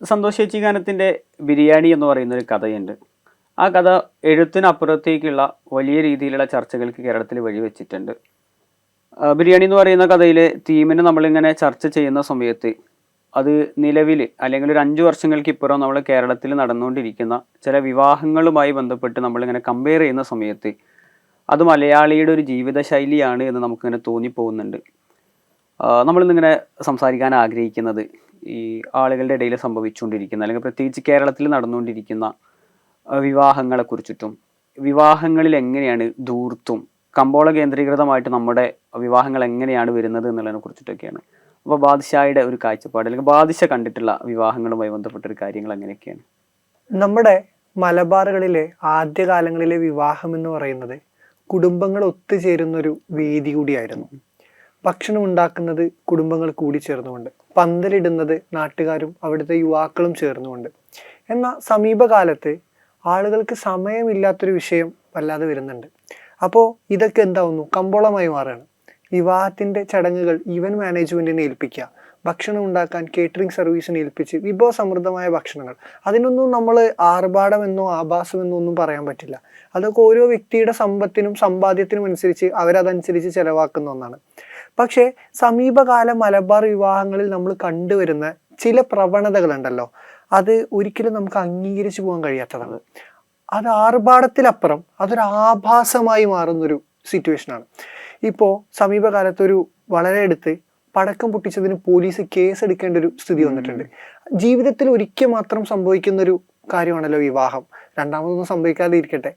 സന്തോഷ് ചേച്ചി ഗാനത്തിന്റെ ബിരിയാണി എന്ന് പറയുന്ന ഒരു കഥയുണ്ട്. ആ കഥ എഴുത്തിനപ്പുറത്തേക്കുള്ള വലിയ രീതിയിലുള്ള ചർച്ചകൾക്ക് കേരളത്തിൽ വഴിവെച്ചിട്ടുണ്ട്. വെച്ചിട്ടുണ്ട് ബിരിയാണി എന്ന് പറയുന്ന കഥയിലെ തീമിന് നമ്മളിങ്ങനെ ചർച്ച ചെയ്യുന്ന സമയത്ത് അത് നിലവിൽ അല്ലെങ്കിൽ ഒരു അഞ്ച് വർഷങ്ങൾക്ക് ഇപ്പുറം നമ്മൾ കേരളത്തിൽ നടന്നുകൊണ്ടിരിക്കുന്ന ചില വിവാഹങ്ങളുമായി ബന്ധപ്പെട്ട് നമ്മളിങ്ങനെ കമ്പയർ ചെയ്യുന്ന സമയത്ത് അത് മലയാളിയുടെ ഒരു ജീവിതശൈലിയാണ് എന്ന് നമുക്കിങ്ങനെ തോന്നിപ്പോകുന്നുണ്ട്. നമ്മളിന്നിങ്ങനെ സംസാരിക്കാൻ ആഗ്രഹിക്കുന്നത്. ഈ ആളുകളുടെ ഇടയിൽ സംഭവിച്ചുകൊണ്ടിരിക്കുന്ന അല്ലെങ്കിൽ പ്രത്യേകിച്ച് കേരളത്തിൽ നടന്നുകൊണ്ടിരിക്കുന്ന വിവാഹങ്ങളെ കുറിച്ചിട്ടും വിവാഹങ്ങളിൽ എങ്ങനെയാണ് ധൂർത്തും കമ്പോള കേന്ദ്രീകൃതമായിട്ട് നമ്മുടെ വിവാഹങ്ങൾ എങ്ങനെയാണ് വരുന്നത് എന്നുള്ളതിനെ കുറിച്ചിട്ടൊക്കെയാണ്. അപ്പോൾ ബാദിഷായുടെ ഒരു കാഴ്ചപ്പാട് അല്ലെങ്കിൽ ബാദിഷ കണ്ടിട്ടുള്ള വിവാഹങ്ങളുമായി ബന്ധപ്പെട്ട ഒരു കാര്യങ്ങൾ എങ്ങനെയൊക്കെയാണ്? നമ്മുടെ മലബാറുകളിലെ ആദ്യകാലങ്ങളിലെ വിവാഹം എന്ന് പറയുന്നത് കുടുംബങ്ങൾ ഒത്തുചേരുന്ന ഒരു വേദി കൂടിയായിരുന്നു. ഭക്ഷണം ഉണ്ടാക്കുന്നത് കുടുംബങ്ങൾ കൂടി ചേർന്നുകൊണ്ട്. പന്തലിടുന്നത് നാട്ടുകാരും അവിടുത്തെ യുവാക്കളും ചേർന്നുകൊണ്ട്. എന്നാൽ സമീപകാലത്ത് ആളുകൾക്ക് സമയമില്ലാത്തൊരു വിഷയം വല്ലാതെ വരുന്നുണ്ട്. അപ്പോൾ ഇതൊക്കെ എന്താവുന്നു? കമ്പോളമായി മാറുകയാണ്. വിവാഹത്തിന്റെ ചടങ്ങുകൾ ഇവന്റ് മാനേജ്മെന്റിനെ ഏൽപ്പിക്കുക ഭക്ഷണം ഉണ്ടാക്കാൻ കേറ്ററിംഗ് സർവീസിനെ ഏൽപ്പിച്ച് വിഭവസമൃദ്ധമായ ഭക്ഷണങ്ങൾ. അതിനൊന്നും നമ്മൾ ആർഭാടമെന്നോ ആഭാസമെന്നോ ഒന്നും പറയാൻ പറ്റില്ല. അതൊക്കെ ഓരോ വ്യക്തിയുടെ സമ്പത്തിനും സമ്പാദ്യത്തിനും അനുസരിച്ച് അവരതനുസരിച്ച് ചിലവാക്കുന്ന ഒന്നാണ്. പക്ഷേ സമീപകാല മലബാർ വിവാഹങ്ങളിൽ നമ്മൾ കണ്ടുവരുന്ന ചില പ്രവണതകളുണ്ടല്ലോ. അത് ഒരിക്കലും നമുക്ക് അംഗീകരിച്ചു പോകാൻ കഴിയാത്തതാണ്. അത് ആർഭാടത്തിലപ്പുറം അതൊരു ആഭാസമായി മാറുന്നൊരു സിറ്റുവേഷനാണ് ഇപ്പോൾ സമീപകാലത്തൊരു വളരെ അടുത്ത് പടക്കം പൊട്ടിച്ചതിന് പോലീസ് കേസ് എടുക്കേണ്ട ഒരു സ്ഥിതി വന്നിട്ടുണ്ട്. ജീവിതത്തിൽ ഒരിക്കൽ മാത്രം സംഭവിക്കുന്ന ഒരു കാര്യമാണല്ലോ വിവാഹം. രണ്ടാമതൊന്നും സംഭവിക്കാതെ ഇരിക്കട്ടെ.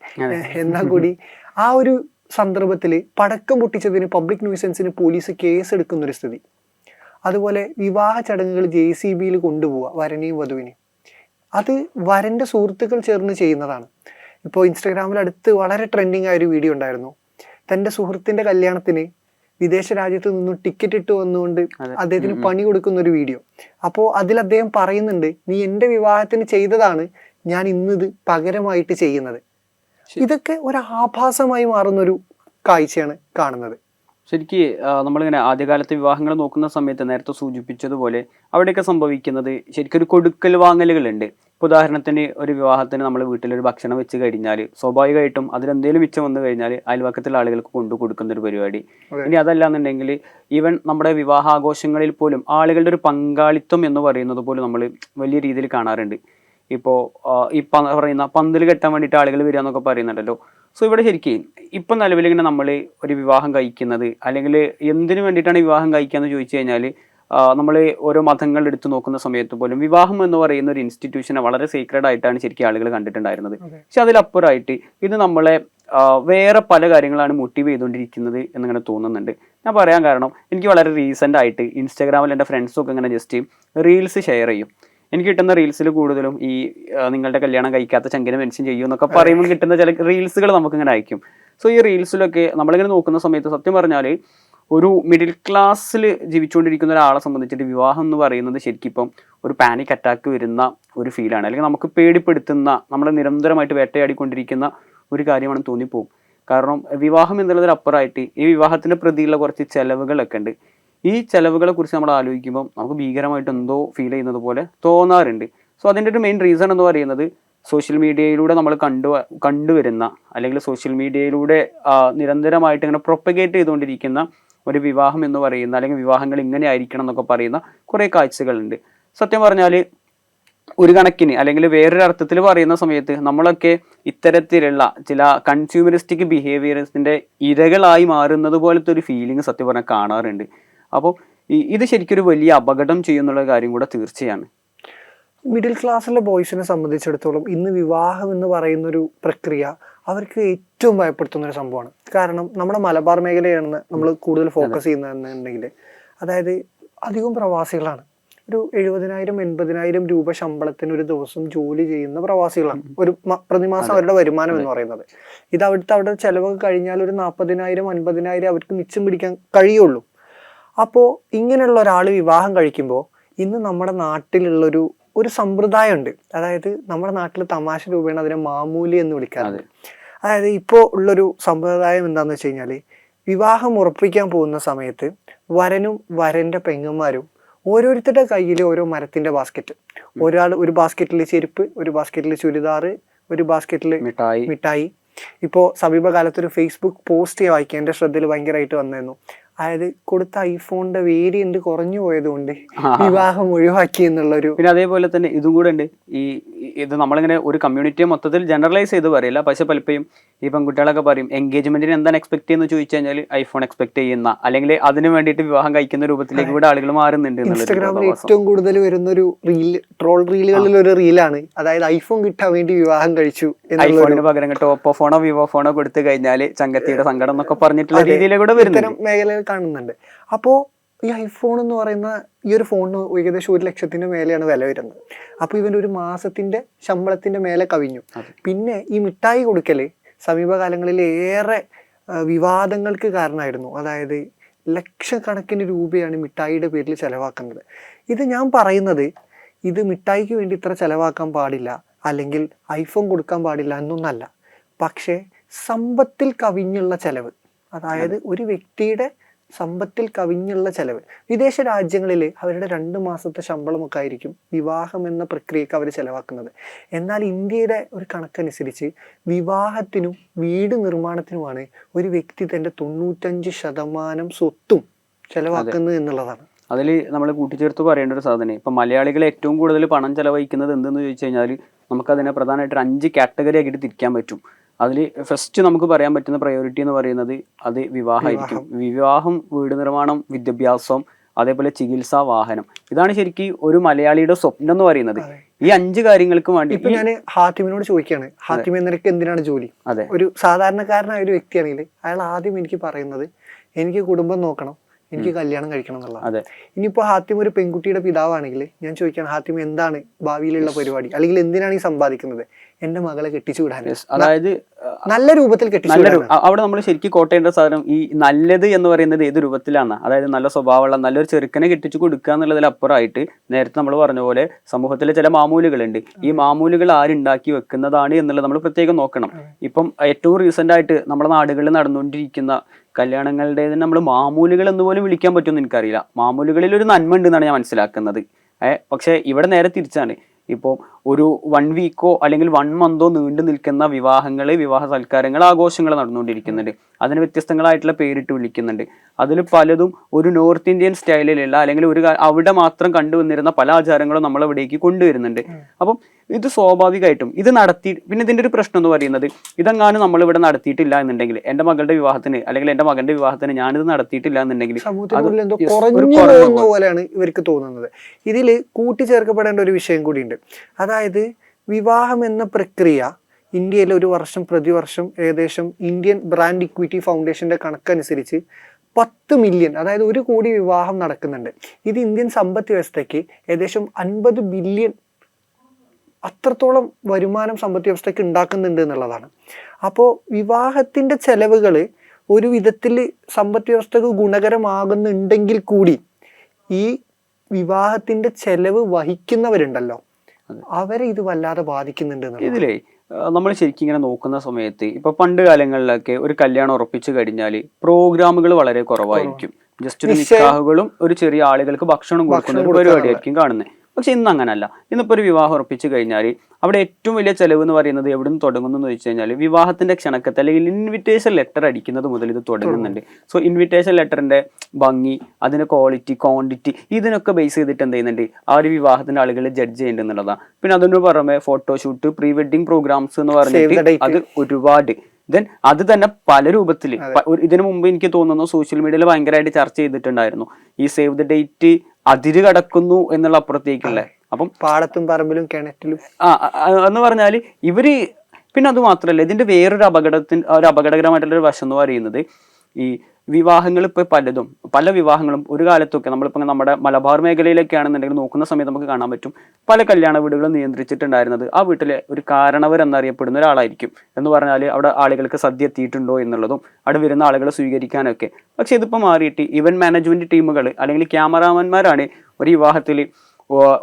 എന്നാൽ കൂടി ആ ഒരു സന്ദർഭത്തിൽ പടക്കം പൊട്ടിച്ചതിന് പബ്ലിക് ന്യൂസൻസിന് പോലീസ് കേസ് എടുക്കുന്ന ഒരു സ്ഥിതി അതുപോലെ വിവാഹ ചടങ്ങുകൾ ജെ സി ബിയിൽ കൊണ്ടുപോവുക വരനെയും വധുവിനെയും അത് വരന്റെ സുഹൃത്തുക്കൾ ചേർന്ന് ചെയ്യുന്നതാണ് ഇപ്പോൾ ഇൻസ്റ്റാഗ്രാമിൽ അടുത്ത് വളരെ ട്രെൻഡിങ് ആയ ഒരു വീഡിയോ ഉണ്ടായിരുന്നു തന്റെ സുഹൃത്തിന്റെ കല്യാണത്തിന് വിദേശ രാജ്യത്ത് നിന്നും ടിക്കറ്റ് ഇട്ട് വന്നുകൊണ്ട്. അദ്ദേഹത്തിന്. പണി കൊടുക്കുന്ന ഒരു വീഡിയോ അപ്പോൾ അതിൽ അദ്ദേഹം പറയുന്നുണ്ട് നീ എന്റെ വിവാഹത്തിന് ചെയ്തതാണ് ഞാൻ ഇന്നിത് പകരമായിട്ട് ചെയ്യുന്നത്. ഇതൊക്കെ ഒരു ആഭാസമായി മാറുന്നൊരു കാഴ്ചയാണ് കാണുന്നത്. ശരിക്ക് നമ്മളിങ്ങനെ ആദ്യകാലത്തെ വിവാഹങ്ങൾ നോക്കുന്ന സമയത്ത് നേരത്തെ സൂചിപ്പിച്ചതുപോലെ അവിടെയൊക്കെ സംഭവിക്കുന്നത് ശരിക്കും ഒരു കൊടുക്കൽ വാങ്ങലുകളുണ്ട്. ഇപ്പോൾ ഉദാഹരണത്തിന് ഒരു വിവാഹത്തിന് നമ്മൾ വീട്ടിലൊരു ഭക്ഷണം വെച്ച് കഴിഞ്ഞാൽ സ്വാഭാവികമായിട്ടും അതിലെന്തെങ്കിലും മിച്ചം വന്നു കഴിഞ്ഞാൽ അയൽവക്കത്തിലെ ആളുകൾക്ക് കൊണ്ടു കൊടുക്കുന്ന ഒരു പരിപാടി. ഇനി അതല്ലാന്നുണ്ടെങ്കിൽ ഈവൻ നമ്മുടെ വിവാഹാഘോഷങ്ങളിൽ പോലും ആളുകളുടെ ഒരു പങ്കാളിത്തം എന്ന് പറയുന്നത് പോലും നമ്മൾ വലിയ രീതിയിൽ കാണാറുണ്ട്. ഇപ്പോൾ ഈ പറയുന്ന പന്തൽ കെട്ടാൻ വേണ്ടിയിട്ട് ആളുകൾ വരിക എന്നൊക്കെ പറയുന്നുണ്ടല്ലോ. സോ ഇവിടെ ശരിക്കും ഇപ്പം നിലവിൽ ഇങ്ങനെ നമ്മൾ ഒരു വിവാഹം കഴിക്കുന്നത് അല്ലെങ്കിൽ എന്തിനു വേണ്ടിയിട്ടാണ് വിവാഹം കഴിക്കുക എന്ന് ചോദിച്ചു കഴിഞ്ഞാൽ നമ്മൾ ഓരോ മതങ്ങൾ എടുത്തു നോക്കുന്ന സമയത്ത് പോലും വിവാഹം എന്ന് പറയുന്ന ഒരു ഇൻസ്റ്റിറ്റ്യൂഷനെ വളരെ സീക്രഡ് ആയിട്ടാണ് ശരിക്കും ആളുകൾ കണ്ടിട്ടുണ്ടായിരുന്നത്. പക്ഷെ അതിലപ്പുറമായിട്ട് ഇത് നമ്മളെ വേറെ പല കാര്യങ്ങളാണ് മോട്ടീവ് ചെയ്തുകൊണ്ടിരിക്കുന്നത് എന്നിങ്ങനെ തോന്നുന്നുണ്ട്. ഞാൻ പറയാൻ കാരണം എനിക്ക് വളരെ റീസെന്റ് ആയിട്ട് ഇൻസ്റ്റാഗ്രാമിൽ എന്റെ ഫ്രണ്ട്സൊക്കെ ഇങ്ങനെ ജസ്റ്റ് റീൽസ് ഷെയർ ചെയ്യും. എനിക്ക് കിട്ടുന്ന റീൽസിൽ കൂടുതലും ഈ നിങ്ങളുടെ കല്യാണം കഴിക്കാത്ത ചങ്കിനെ മെൻഷൻ ചെയ്യൂ എന്നൊക്കെ പറയുമ്പോൾ കിട്ടുന്ന ചില റീൽസുകൾ നമുക്ക് നമുക്കിങ്ങനെ അയക്കും. സോ ഈ റീൽസിലൊക്കെ നമ്മളിങ്ങനെ നോക്കുന്ന സമയത്ത് സത്യം പറഞ്ഞാൽ ഒരു മിഡിൽ ക്ലാസ്സിൽ ജീവിച്ചുകൊണ്ടിരിക്കുന്ന ഒരാളെ സംബന്ധിച്ചിട്ട് വിവാഹം എന്ന് പറയുന്നത് ശരിക്കും ഇപ്പം ഒരു പാനിക് അറ്റാക്ക് വരുന്ന ഒരു ഫീലാണ് അല്ലെങ്കിൽ നമുക്ക് പേടിപ്പെടുത്തുന്ന നമ്മളെ നിരന്തരമായിട്ട് വേട്ടയാടിക്കൊണ്ടിരിക്കുന്ന ഒരു കാര്യമാണെന്ന് തോന്നിപ്പോകും കാരണം വിവാഹം എന്നുള്ളതിനപ്പുറമായിട്ട് ഈ വിവാഹത്തിന്റെ പ്രതിയുള്ള കുറച്ച് ചെലവുകളൊക്കെ ഉണ്ട്. ഈ ചെലവുകളെ കുറിച്ച് നമ്മൾ ആലോചിക്കുമ്പോൾ നമുക്ക് ഭീകരമായിട്ട് എന്തോ ഫീൽ ചെയ്യുന്നത് പോലെ തോന്നാറുണ്ട്. സോ അതിന്റെ ഒരു മെയിൻ റീസൺ എന്ന് പറയുന്നത് സോഷ്യൽ മീഡിയയിലൂടെ നമ്മൾ കണ്ടു കണ്ടുവരുന്ന അല്ലെങ്കിൽ സോഷ്യൽ മീഡിയയിലൂടെ നിരന്തരമായിട്ട് ഇങ്ങനെ പ്രൊപ്പഗേറ്റ് ചെയ്തുകൊണ്ടിരിക്കുന്ന ഒരു വിവാഹം എന്ന് പറയുന്ന അല്ലെങ്കിൽ വിവാഹങ്ങൾ ഇങ്ങനെ ആയിരിക്കണം എന്നൊക്കെ പറയുന്ന കുറേ കാഴ്ചകളുണ്ട്. സത്യം പറഞ്ഞാൽ ഒരു കണക്കിന് അല്ലെങ്കിൽ വേറൊരു അർത്ഥത്തിൽ പറയുന്ന സമയത്ത് നമ്മളൊക്കെ ഇത്തരത്തിലുള്ള ചില കൺസ്യൂമറിസ്റ്റിക് ബിഹേവിയേഴ്സിന്റെ ഇരകളായി മാറുന്നത് പോലത്തെ ഒരു ഫീലിംഗ് സത്യം പറഞ്ഞാൽ കാണാറുണ്ട്. അപ്പോൾ ഇത് ശരിക്കും ഒരു വലിയ അപകടം ചെയ്യുന്നുള്ള കാര്യം കൂടെ തീർച്ചയാണ്. മിഡിൽ ക്ലാസ്സിലെ ബോയ്സിനെ സംബന്ധിച്ചിടത്തോളം ഇന്ന് വിവാഹം എന്ന് പറയുന്ന ഒരു പ്രക്രിയ അവർക്ക് ഏറ്റവും ഭയപ്പെടുത്തുന്ന ഒരു സംഭവമാണ്. കാരണം നമ്മുടെ മലബാർ മേഖലയാണ് നമ്മൾ കൂടുതൽ ഫോക്കസ് ചെയ്യുന്നതെന്നുണ്ടെങ്കിൽ അതായത് അധികം പ്രവാസികളാണ്. ഒരു എഴുപതിനായിരം എൺപതിനായിരം രൂപ ശമ്പളത്തിന് ഒരു ദിവസം ജോലി ചെയ്യുന്ന പ്രവാസികളാണ്. ഒരു പ്രതിമാസം അവരുടെ വരുമാനം എന്ന് പറയുന്നത്. ഇത് അവിടുത്തെ അവിടെ ചെലവ് കഴിഞ്ഞാൽ ഒരു നാൽപ്പതിനായിരം അൻപതിനായിരം അവർക്ക് മിച്ചം പിടിക്കാൻ കഴിയുള്ളൂ. അപ്പോൾ ഇങ്ങനെയുള്ള ഒരാൾ വിവാഹം കഴിക്കുമ്പോൾ ഇന്ന് നമ്മുടെ നാട്ടിലുള്ളൊരു ഒരു സമ്പ്രദായമുണ്ട്. അതായത് നമ്മുടെ നാട്ടിൽ തമാശ രൂപേണ അതിനെ മാമൂലി എന്ന് വിളിക്കാറുണ്ട്. അതായത് ഇപ്പോൾ ഉള്ളൊരു സമ്പ്രദായം എന്താണെന്ന് വെച്ച് കഴിഞ്ഞാൽ വിവാഹം ഉറപ്പിക്കാൻ പോകുന്ന സമയത്ത് വരനും വരന്റെ പെങ്ങന്മാരും ഓരോരുത്തരുടെ കയ്യിൽ ഓരോ മരത്തിന്റെ ബാസ്ക്കറ്റ് ഒരാൾ ഒരു ബാസ്ക്കറ്റിൽ ചെരുപ്പ് ഒരു ബാസ്ക്കറ്റിൽ ചുരിദാർ ഒരു ബാസ്ക്കറ്റിൽ മിഠായി. മിഠായി. ഇപ്പോൾ സമീപകാലത്ത് ഒരു ഫേസ്ബുക്ക് പോസ്റ്റ് വായിക്കാൻ എന്റെ ശ്രദ്ധയിൽ ഭയങ്കരമായിട്ട് വന്നിരുന്നു അതായത് കൊടുത്ത ഐഫോണിന്റെ വേരിയന്റ് കുറഞ്ഞു പോയതുകൊണ്ട്. വിവാഹം ഒഴിവാക്കി എന്നുള്ളൊരു പിന്നെ അതേപോലെ തന്നെ ഇതും കൂടെ ഉണ്ട്. ഈ ഇത് നമ്മളിങ്ങനെ ഒരു കമ്മ്യൂണിറ്റിയെ മൊത്തത്തിൽ ജനറലൈസ് ചെയ്ത് പറയില്ല. പക്ഷെ പലപ്പോഴും ഈ പെൺകുട്ടികളൊക്കെ പറയും എൻഗേജ്മെന്റിന് എന്താണ് എക്സ്പെക്ട് ചെയ്യുന്നത്? ചോദിച്ചു കഴിഞ്ഞാൽ ഐഫോൺ എക്സ്പെക്ട് ചെയ്യുന്ന അല്ലെങ്കിൽ അതിന് വേണ്ടിയിട്ട് വിവാഹം കഴിക്കുന്ന രൂപത്തിലേക്ക് ഇവിടെ ആളുകൾ മാറുന്നുണ്ട് ഇൻസ്റ്റാഗ്രാമിൽ ഏറ്റവും കൂടുതൽ വരുന്ന ഒരു റീൽ ട്രോൾ റീലുകളിൽ ഒരു റീലാണ് അതായത് ഐഫോൺ കിട്ടാൻ വേണ്ടി വിവാഹം കഴിച്ചു ഐഫോണിന് പകരം ടോപ്പോ ഫോണോ വിവോ ഫോണോ കൊടുത്തു കഴിഞ്ഞാൽ ചങ്കത്തിയുടെ സങ്കടം എന്നൊക്കെ പറഞ്ഞിട്ടുള്ള. രീതിയിലൂടെ വരുന്നത് മേഖലകൾ കാണുന്നുണ്ട്. അപ്പോൾ ഈ ഐഫോൺ എന്ന് പറയുന്ന ഈ ഒരു ഫോണിന് ഏകദേശം ഒരു ലക്ഷത്തിന്റെ മേലെയാണ് വില വരുന്നത്. അപ്പോൾ ഇവന്റെ ഒരു മാസത്തിന്റെ ശമ്പളത്തിന്റെ മേലെ കവിഞ്ഞു. പിന്നെ ഈ മിഠായി കൊടുക്കൽ സമീപകാലങ്ങളിൽ ഏറെ വിവാദങ്ങൾക്ക് കാരണമായിരുന്നു. അതായത് ലക്ഷക്കണക്കിന് രൂപയാണ് മിഠായിയുടെ പേരിൽ ചിലവാക്കുന്നത്. ഇത് ഞാൻ പറയുന്നത് ഇത് മിഠായിക്ക് വേണ്ടി ഇത്ര ചിലവാക്കാൻ പാടില്ല അല്ലെങ്കിൽ ഐഫോൺ കൊടുക്കാൻ പാടില്ല എന്നൊന്നല്ല. പക്ഷേ സമ്പത്തിൽ കവിഞ്ഞുള്ള ചിലവ്. അതായത് ഒരു വ്യക്തിയുടെ സമ്പത്തിൽ കവിഞ്ഞുള്ള ചെലവ്. വിദേശ രാജ്യങ്ങളിൽ അവരുടെ രണ്ട് മാസത്തെ ശമ്പളമൊക്കെ ആയിരിക്കും വിവാഹം എന്ന പ്രക്രിയക്ക് അവർ ചെലവാക്കുന്നത്. എന്നാൽ ഇന്ത്യയുടെ ഒരു കണക്കനുസരിച്ച് വിവാഹത്തിനും വീട് നിർമ്മാണത്തിനുമാണ് ഒരു വ്യക്തി തന്റെ തൊണ്ണൂറ്റഞ്ച് ശതമാനം സ്വത്തും ചെലവാക്കുന്നത് എന്നുള്ളതാണ്. അതിൽ നമ്മൾ കൂട്ടിച്ചേർത്ത് പറയേണ്ട ഒരു സാധനം. ഇപ്പം മലയാളികൾ ഏറ്റവും കൂടുതൽ പണം ചെലവഴിക്കുന്നത് എന്തെന്ന് ചോദിച്ചു കഴിഞ്ഞാൽ നമുക്കതിനെ പ്രധാനമായിട്ടൊരു അഞ്ച് കാറ്റഗറി ആക്കിയിട്ട് തിരിക്കാൻ പറ്റും. അതിൽ ഫസ്റ്റ് നമുക്ക് പറയാൻ പറ്റുന്ന പ്രയോറിറ്റി എന്ന് പറയുന്നത് അത് വിവാഹമായിരിക്കും. വിവാഹം. വീട് നിർമ്മാണം വിദ്യാഭ്യാസം അതേപോലെ ചികിത്സ വാഹനം. ഇതാണ് ശരിക്കും ഒരു മലയാളിയുടെ സ്വപ്നം എന്ന് പറയുന്നത്. ഈ അഞ്ച് കാര്യങ്ങൾക്ക് വേണ്ടി ഇപ്പൊ ഞാൻ ഹാത്തിമിനോട് ചോദിക്കുകയാണ് ഹാത്തിമ നിനക്ക് എന്തിനാണ് ജോലി? അതെ. ഒരു സാധാരണക്കാരനായ ഒരു വ്യക്തിയാണെങ്കിൽ അയാൾ ആദ്യം എനിക്ക് പറയുന്നത് എനിക്ക് കുടുംബം നോക്കണം എനിക്ക് കല്യാണം കഴിക്കണം എന്നുള്ളത് അതെ. ഇനിയിപ്പോ ഹാത്തിമ ഒരു പെൺകുട്ടിയുടെ പിതാവാണെങ്കിൽ ഞാൻ ചോദിക്കുകയാണ് ഹാത്തിമ എന്താണ് ഭാവിയിലുള്ള പരിപാടി? അല്ലെങ്കിൽ എന്തിനാണ് ഈ സമ്പാദിക്കുന്നത് എന്റെ മകളെ കെട്ടിച്ചു വിടാൻ. അതായത് നല്ല രൂപത്തിൽ കെട്ടിച്ചു അവിടെ നമ്മൾ ശരിക്കും കോട്ടേണ്ട സാധനം ഈ നല്ലത് എന്ന് പറയുന്നത് ഏത് രൂപത്തിലാണ്? അതായത് നല്ല സ്വഭാവമുള്ള നല്ലൊരു ചെറുക്കനെ കെട്ടിച്ചു കൊടുക്കുക എന്നുള്ളതിൽ അപ്പുറമായിട്ട് നേരത്തെ നമ്മൾ പറഞ്ഞ പോലെ സമൂഹത്തിലെ ചില മാമൂലുകളുണ്ട്. ഈ മാമൂലുകൾ ആരുണ്ടാക്കി വെക്കുന്നതാണ് എന്നുള്ളത് നമ്മൾ പ്രത്യേകം നോക്കണം. ഇപ്പം ഏറ്റവും റീസെന്റ് ആയിട്ട് നമ്മുടെ നാടുകളിൽ നടന്നുകൊണ്ടിരിക്കുന്ന കല്യാണങ്ങളുടെ നമ്മൾ മാമൂലുകൾ എന്ന് പോലും വിളിക്കാൻ പറ്റുമെന്ന് എനിക്കറിയില്ല. മാമൂലുകളിൽ ഒരു നന്മ ഉണ്ടെന്നാണ് ഞാൻ മനസ്സിലാക്കുന്നത്. ഏഹ് പക്ഷേ ഇവിടെ നേരെ തിരിച്ചാണ്. ഇപ്പോൾ ഒരു വൺ വീക്കോ അല്ലെങ്കിൽ വൺ മന്തോ നീണ്ടു നിൽക്കുന്ന വിവാഹങ്ങൾ വിവാഹ സൽക്കാരങ്ങൾ ആഘോഷങ്ങൾ നടന്നുകൊണ്ടിരിക്കുന്നുണ്ട്. അതിന് വ്യത്യസ്തങ്ങളായിട്ടുള്ള പേരിട്ട് വിളിക്കുന്നുണ്ട്. അതിൽ പലതും ഒരു നോർത്ത് ഇന്ത്യൻ സ്റ്റൈലിലുള്ള അല്ലെങ്കിൽ ഒരു അവിടെ മാത്രം കണ്ടുവന്നിരുന്ന പല ആചാരങ്ങളും നമ്മൾ അവിടേക്ക് കൊണ്ടുവരുന്നുണ്ട് അപ്പം ഇത് സ്വാഭാവികമായിട്ടും ഇത് നടത്തി പിന്നെ ഇതിന്റെ ഒരു പ്രശ്നം എന്ന് പറയുന്നത് ഇതെങ്ങാനും നമ്മൾ ഇവിടെ നടത്തിയിട്ടില്ല എന്നുണ്ടെങ്കിൽ എന്റെ മകളുടെ വിവാഹത്തിന് അല്ലെങ്കിൽ എന്റെ മകന്റെ വിവാഹത്തിന് ഞാനിത് നടത്തിയിട്ടില്ല എന്നുണ്ടെങ്കിൽ പോലെയാണ് ഇവർക്ക് തോന്നുന്നത്. ഇതിൽ കൂട്ടിച്ചേർക്കപ്പെടേണ്ട ഒരു വിഷയം കൂടിയുണ്ട്. അതായത് വിവാഹം എന്ന പ്രക്രിയ ഇന്ത്യയിൽ ഒരു വർഷം പ്രതിവർഷം ഏകദേശം ഇന്ത്യൻ ബ്രാൻഡ് ഇക്വിറ്റി ഫൗണ്ടേഷന്റെ കണക്കനുസരിച്ച് പത്ത് മില്യൺ അതായത് ഒരു കോടി വിവാഹം നടക്കുന്നുണ്ട്. ഇത് ഇന്ത്യൻ സമ്പദ് വ്യവസ്ഥയ്ക്ക് ഏകദേശം അൻപത് ബില്യൺ അത്രത്തോളം വരുമാനം സമ്പദ് വ്യവസ്ഥയ്ക്ക് ഉണ്ടാക്കുന്നുണ്ട് എന്നുള്ളതാണ്. അപ്പോൾ വിവാഹത്തിന്റെ ചെലവുകൾ ഒരു വിധത്തിൽ സമ്പദ് വ്യവസ്ഥക്ക് ഗുണകരമാകുന്നുണ്ടെങ്കിൽ കൂടി ഈ വിവാഹത്തിന്റെ ചെലവ് വഹിക്കുന്നവരുണ്ടല്ലോ. അവരെ ഇത് വല്ലാതെ ബാധിക്കുന്നുണ്ട് ഇതിലേ നമ്മൾ ശരിക്കും ഇങ്ങനെ നോക്കുന്ന സമയത്ത് ഇപ്പൊ പണ്ട് കാലങ്ങളിലൊക്കെ ഒരു കല്യാണം ഉറപ്പിച്ചു കഴിഞ്ഞാൽ പ്രോഗ്രാമുകൾ വളരെ കുറവായിരിക്കും. ജസ്റ്റ് ഒരു. നിക്കാഹുകളും ഒരു ചെറിയ ആളുകൾക്ക് ഭക്ഷണം കൊടുക്കുന്ന ഒരു. പരിപാടിയായിരിക്കും കാണുന്നത് പക്ഷെ ഇന്ന് അങ്ങനല്ല ഇന്നിപ്പോൾ ഒരു വിവാഹം ഉറപ്പിച്ചു കഴിഞ്ഞാൽ അവിടെ ഏറ്റവും വലിയ ചെലവ് എന്ന് പറയുന്നത് എവിടെ നിന്ന് തുടങ്ങുന്നു എന്ന് വെച്ച് കഴിഞ്ഞാൽ വിവാഹത്തിന്റെ ക്ഷണക്കത്ത് അല്ലെങ്കിൽ ഇൻവിറ്റേഷൻ ലെറ്റർ അടിക്കുന്നത് മുതൽ ഇത് തുടങ്ങുന്നുണ്ട്. സോ ഇൻവിറ്റേഷൻ ലെറ്ററിന്റെ ഭംഗി അതിന്റെ ക്വാളിറ്റി ക്വാണ്ടിറ്റി ഇതിനൊക്കെ ബേസ് ചെയ്തിട്ട് എന്ത് ചെയ്യുന്നുണ്ട്? ആ ഒരു വിവാഹത്തിന്റെ ആളുകൾ ജഡ്ജ് ചെയ്യുന്നുണ്ട് പിന്നെ അതിന് പുറമെ ഫോട്ടോഷൂട്ട് പ്രീ വെഡിങ് പ്രോഗ്രാംസ് എന്ന് പറഞ്ഞിട്ട് അത് ഒരുപാട്. ദെൻ അത് തന്നെ പല രൂപത്തിൽ ഇതിനു മുമ്പ് എനിക്ക് തോന്നുന്നു സോഷ്യൽ മീഡിയയിൽ ഭയങ്കരമായിട്ട് ചർച്ച ചെയ്തിട്ടുണ്ടായിരുന്നു. ഈ സേവ് ദ ഡേറ്റ് അതിര് കടക്കുന്നു എന്നുള്ള അപ്പുറത്തേക്കുള്ള അപ്പം പാടത്തും പറമ്പിലും കിണറ്റിലും. ആ എന്ന് പറഞ്ഞാൽ ഇവർ പിന്നെ അത് മാത്രമല്ല ഇതിന്റെ വേറൊരു അപകടത്തിന് ഒരു അപകടകരമായിട്ടുള്ള ഒരു വശം എന്ന് പറയുന്നത് ഈ വിവാഹങ്ങൾ ഇപ്പോൾ പലതും പല വിവാഹങ്ങളും ഒരു കാലത്തൊക്കെ നമ്മളിപ്പോൾ നമ്മുടെ മലബാർ മേഖലയിലേക്കാണെന്നുണ്ടെങ്കിൽ നോക്കുന്ന സമയത്ത് നമുക്ക് കാണാൻ പറ്റും പല കല്യാണ വീടുകളും നിയന്ത്രിച്ചിട്ടുണ്ടായിരുന്നത്. ആ വീട്ടിലെ ഒരു കാരണവർ എന്നറിയപ്പെടുന്ന ഒരാളായിരിക്കും എന്ന് പറഞ്ഞാൽ അവിടെ ആളുകൾക്ക് സദ്യ എത്തിയിട്ടുണ്ടോ എന്നുള്ളതും അവിടെ വരുന്ന ആളുകളെ സ്വീകരിക്കാനൊക്കെ. പക്ഷേ ഇതിപ്പോൾ മാറിയിട്ട് ഇവന്റ് മാനേജ്മെന്റ് ടീമുകൾ അല്ലെങ്കിൽ ക്യാമറാമാന്മാരാണ് ഒരു വിവാഹത്തിൽ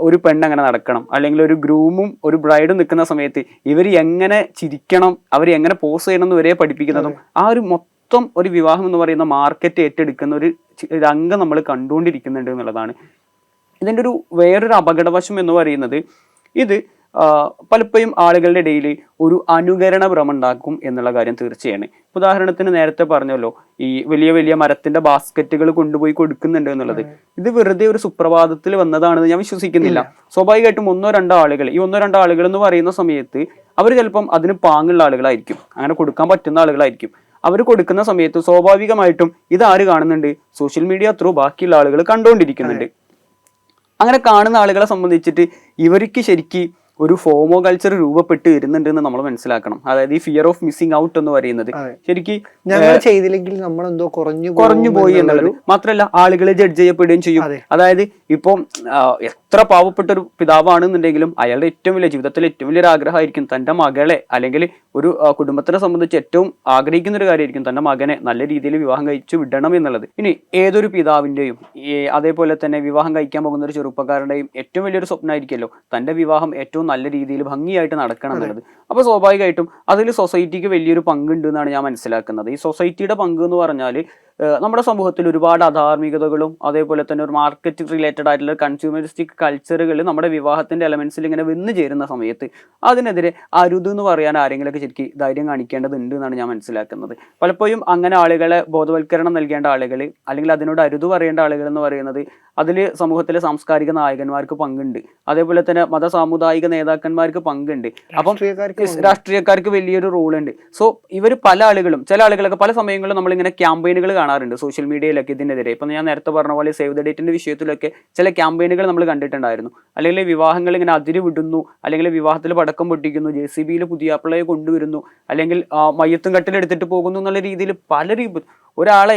ഒരു പെണ്ണ് അങ്ങനെ നടക്കണം. അല്ലെങ്കിൽ ഒരു ഗ്രൂമും ഒരു ബ്രൈഡും നിൽക്കുന്ന സമയത്ത് ഇവർ എങ്ങനെ ചിരിക്കണം അവർ എങ്ങനെ പോസ് ചെയ്യണം എന്ന് വരെ പഠിപ്പിക്കുന്നതും ആ ഒരു മൊത്തം ഒരു വിവാഹം എന്ന് പറയുന്ന മാർക്കറ്റ് ഏറ്റെടുക്കുന്ന ഒരു രംഗം നമ്മൾ കണ്ടുകൊണ്ടിരിക്കുന്നുണ്ട് എന്നുള്ളതാണ്. ഇതിന്റെ ഒരു വേറൊരു അപകടവശം എന്ന് പറയുന്നത് ഇത് പലപ്പോഴും ആളുകളുടെ ഇടയിൽ ഒരു അനുകരണ ഭ്രമം ഉണ്ടാക്കും എന്നുള്ള കാര്യം തീർച്ചയാണ്. ഉദാഹരണത്തിന് നേരത്തെ പറഞ്ഞല്ലോ ഈ വലിയ വലിയ മരത്തിന്റെ ബാസ്ക്കറ്റുകൾ കൊണ്ടുപോയി കൊടുക്കുന്നുണ്ട് എന്നുള്ളത്. ഇത് വെറുതെ ഒരു സുപ്രഭാതത്തിൽ വന്നതാണെന്ന് ഞാൻ വിശ്വസിക്കുന്നില്ല. സ്വാഭാവികമായിട്ടും ഒന്നോ രണ്ടോ ആളുകൾ ഈ ഒന്നോ രണ്ടോ ആളുകൾ എന്ന് പറയുന്ന സമയത്ത് അവർ ചിലപ്പം അതിന് പാങ്ങുള്ള ആളുകളായിരിക്കും. അങ്ങനെ കൊടുക്കാൻ പറ്റുന്ന ആളുകളായിരിക്കും. അവർ കൊടുക്കുന്ന സമയത്ത് സ്വാഭാവികമായിട്ടും ഇത് ആര് കാണുന്നുണ്ട്? സോഷ്യൽ മീഡിയ ത്രൂ ബാക്കിയുള്ള ആളുകൾ കണ്ടുകൊണ്ടിരിക്കുന്നുണ്ട് അങ്ങനെ കാണുന്ന ആളുകളെ സംബന്ധിച്ചിട്ട് ഇവർക്ക് ശരിക്ക് ഒരു ഫോമോ കൾച്ചർ രൂപപ്പെട്ട് വരുന്നുണ്ട് എന്ന് നമ്മൾ മനസ്സിലാക്കണം. അതായത് ഈ ഫിയർ ഓഫ് മിസ്സിംഗ് ഔട്ട് എന്ന് പറയുന്നത്. ശരിക്കും ശരിക്ക് ഞങ്ങൾ ചെയ്തില്ലെങ്കിൽ നമ്മൾ എന്തോ കുറഞ്ഞു കുറഞ്ഞു പോയി എന്നുള്ളത്. മാത്രമല്ല ആളുകളെ ജഡ്ജ് ചെയ്യപ്പെടുകയും ചെയ്യും. അതായത് ഇപ്പം എത്ര പാവപ്പെട്ട ഒരു പിതാവാണെന്നുണ്ടെങ്കിലും അയാളുടെ ഏറ്റവും വലിയ ജീവിതത്തിലെ ഏറ്റവും വലിയൊരു ആഗ്രഹമായിരിക്കും തന്റെ മകളെ അല്ലെങ്കിൽ ഒരു കുടുംബത്തിനെ സംബന്ധിച്ച് ഏറ്റവും ആഗ്രഹിക്കുന്ന ഒരു കാര്യമായിരിക്കും തന്റെ മകനെ നല്ല രീതിയിൽ വിവാഹം കഴിച്ചു വിടണം എന്നുള്ളത്. ഇനി ഏതൊരു പിതാവിന്റെയും അതേപോലെ തന്നെ വിവാഹം കഴിക്കാൻ പോകുന്ന ഒരു ചെറുപ്പക്കാരുടെയും ഏറ്റവും വലിയൊരു സ്വപ്നമായിരിക്കുമല്ലോ തന്റെ വിവാഹം ഏറ്റവും നല്ല രീതിയിൽ ഭംഗിയായിട്ട് നടക്കണം എന്നുള്ളത്. അപ്പോൾ സ്വാഭാവികമായിട്ടും അതിൽ സൊസൈറ്റിക്ക് വലിയൊരു പങ്കുണ്ട് എന്നാണ് ഞാൻ മനസ്സിലാക്കുന്നത്. ഈ സൊസൈറ്റിയുടെ പങ്ക് എന്ന് പറഞ്ഞാൽ നമ്മുടെ സമൂഹത്തിൽ ഒരുപാട് അധാർമികതകളും അതേപോലെ തന്നെ ഒരു മാർക്കറ്റ് റിലേറ്റഡ് ആയിട്ടുള്ള കൺസ്യൂമറിസ്റ്റിക് കൾച്ചറുകൾ നമ്മുടെ വിവാഹത്തിന്റെ എലമെന്റ്സിൽ ഇങ്ങനെ വന്നു ചേരുന്ന സമയത്ത് അതിനെതിരെ അരുത് എന്ന് പറയാൻ ആരെങ്കിലുമൊക്കെ ശരിക്കും ധൈര്യം കാണിക്കേണ്ടതുണ്ട് എന്നാണ് ഞാൻ മനസ്സിലാക്കുന്നത്. പലപ്പോഴും അങ്ങനെ ആളുകളെ ബോധവൽക്കരണം നൽകേണ്ട ആളുകൾ അല്ലെങ്കിൽ അതിനോട് അരുത് പറയേണ്ട ആളുകൾ എന്ന് പറയുന്നത് അതിൽ സമൂഹത്തിലെ സാംസ്കാരിക നായകന്മാർക്ക് പങ്കുണ്ട്. അതേപോലെ തന്നെ മത സാമുദായിക നേതാക്കന്മാർക്ക് പങ്കുണ്ട്. അപ്പം രാഷ്ട്രീയക്കാർക്ക് വലിയൊരു റോളുണ്ട് സോ ഇവർ പല ആളുകളും ചില ആളുകളൊക്കെ പല സമയങ്ങളിലും നമ്മളിങ്ങനെ ക്യാമ്പയിനുകൾ കാണാറുണ്ട് സോഷ്യൽ മീഡിയയിലൊക്കെ ഇതിനെതിരെ. ഇപ്പം ഞാൻ നേരത്തെ പറഞ്ഞ പോലെ സേവ് ദ ഡേറ്റിന്റെ വിഷയത്തിലൊക്കെ ചില ക്യാമ്പയിനുകൾ നമ്മൾ കണ്ടിട്ടുണ്ടായിരുന്നു. അല്ലെങ്കിൽ വിവാഹങ്ങൾ ഇങ്ങനെ അതിര് വിടുന്നു അല്ലെങ്കിൽ വിവാഹത്തിൽ പടക്കം പൊട്ടിക്കുന്നു ജെ സി ബിയിൽ പുതിയ അപ്ലൈ കൊണ്ടുവരുന്നു അല്ലെങ്കിൽ മയ്യത്തും കട്ടിലെടുത്തിട്ട് പോകുന്നു എന്നുള്ള രീതിയിൽ പല രീതി ഒരാളെ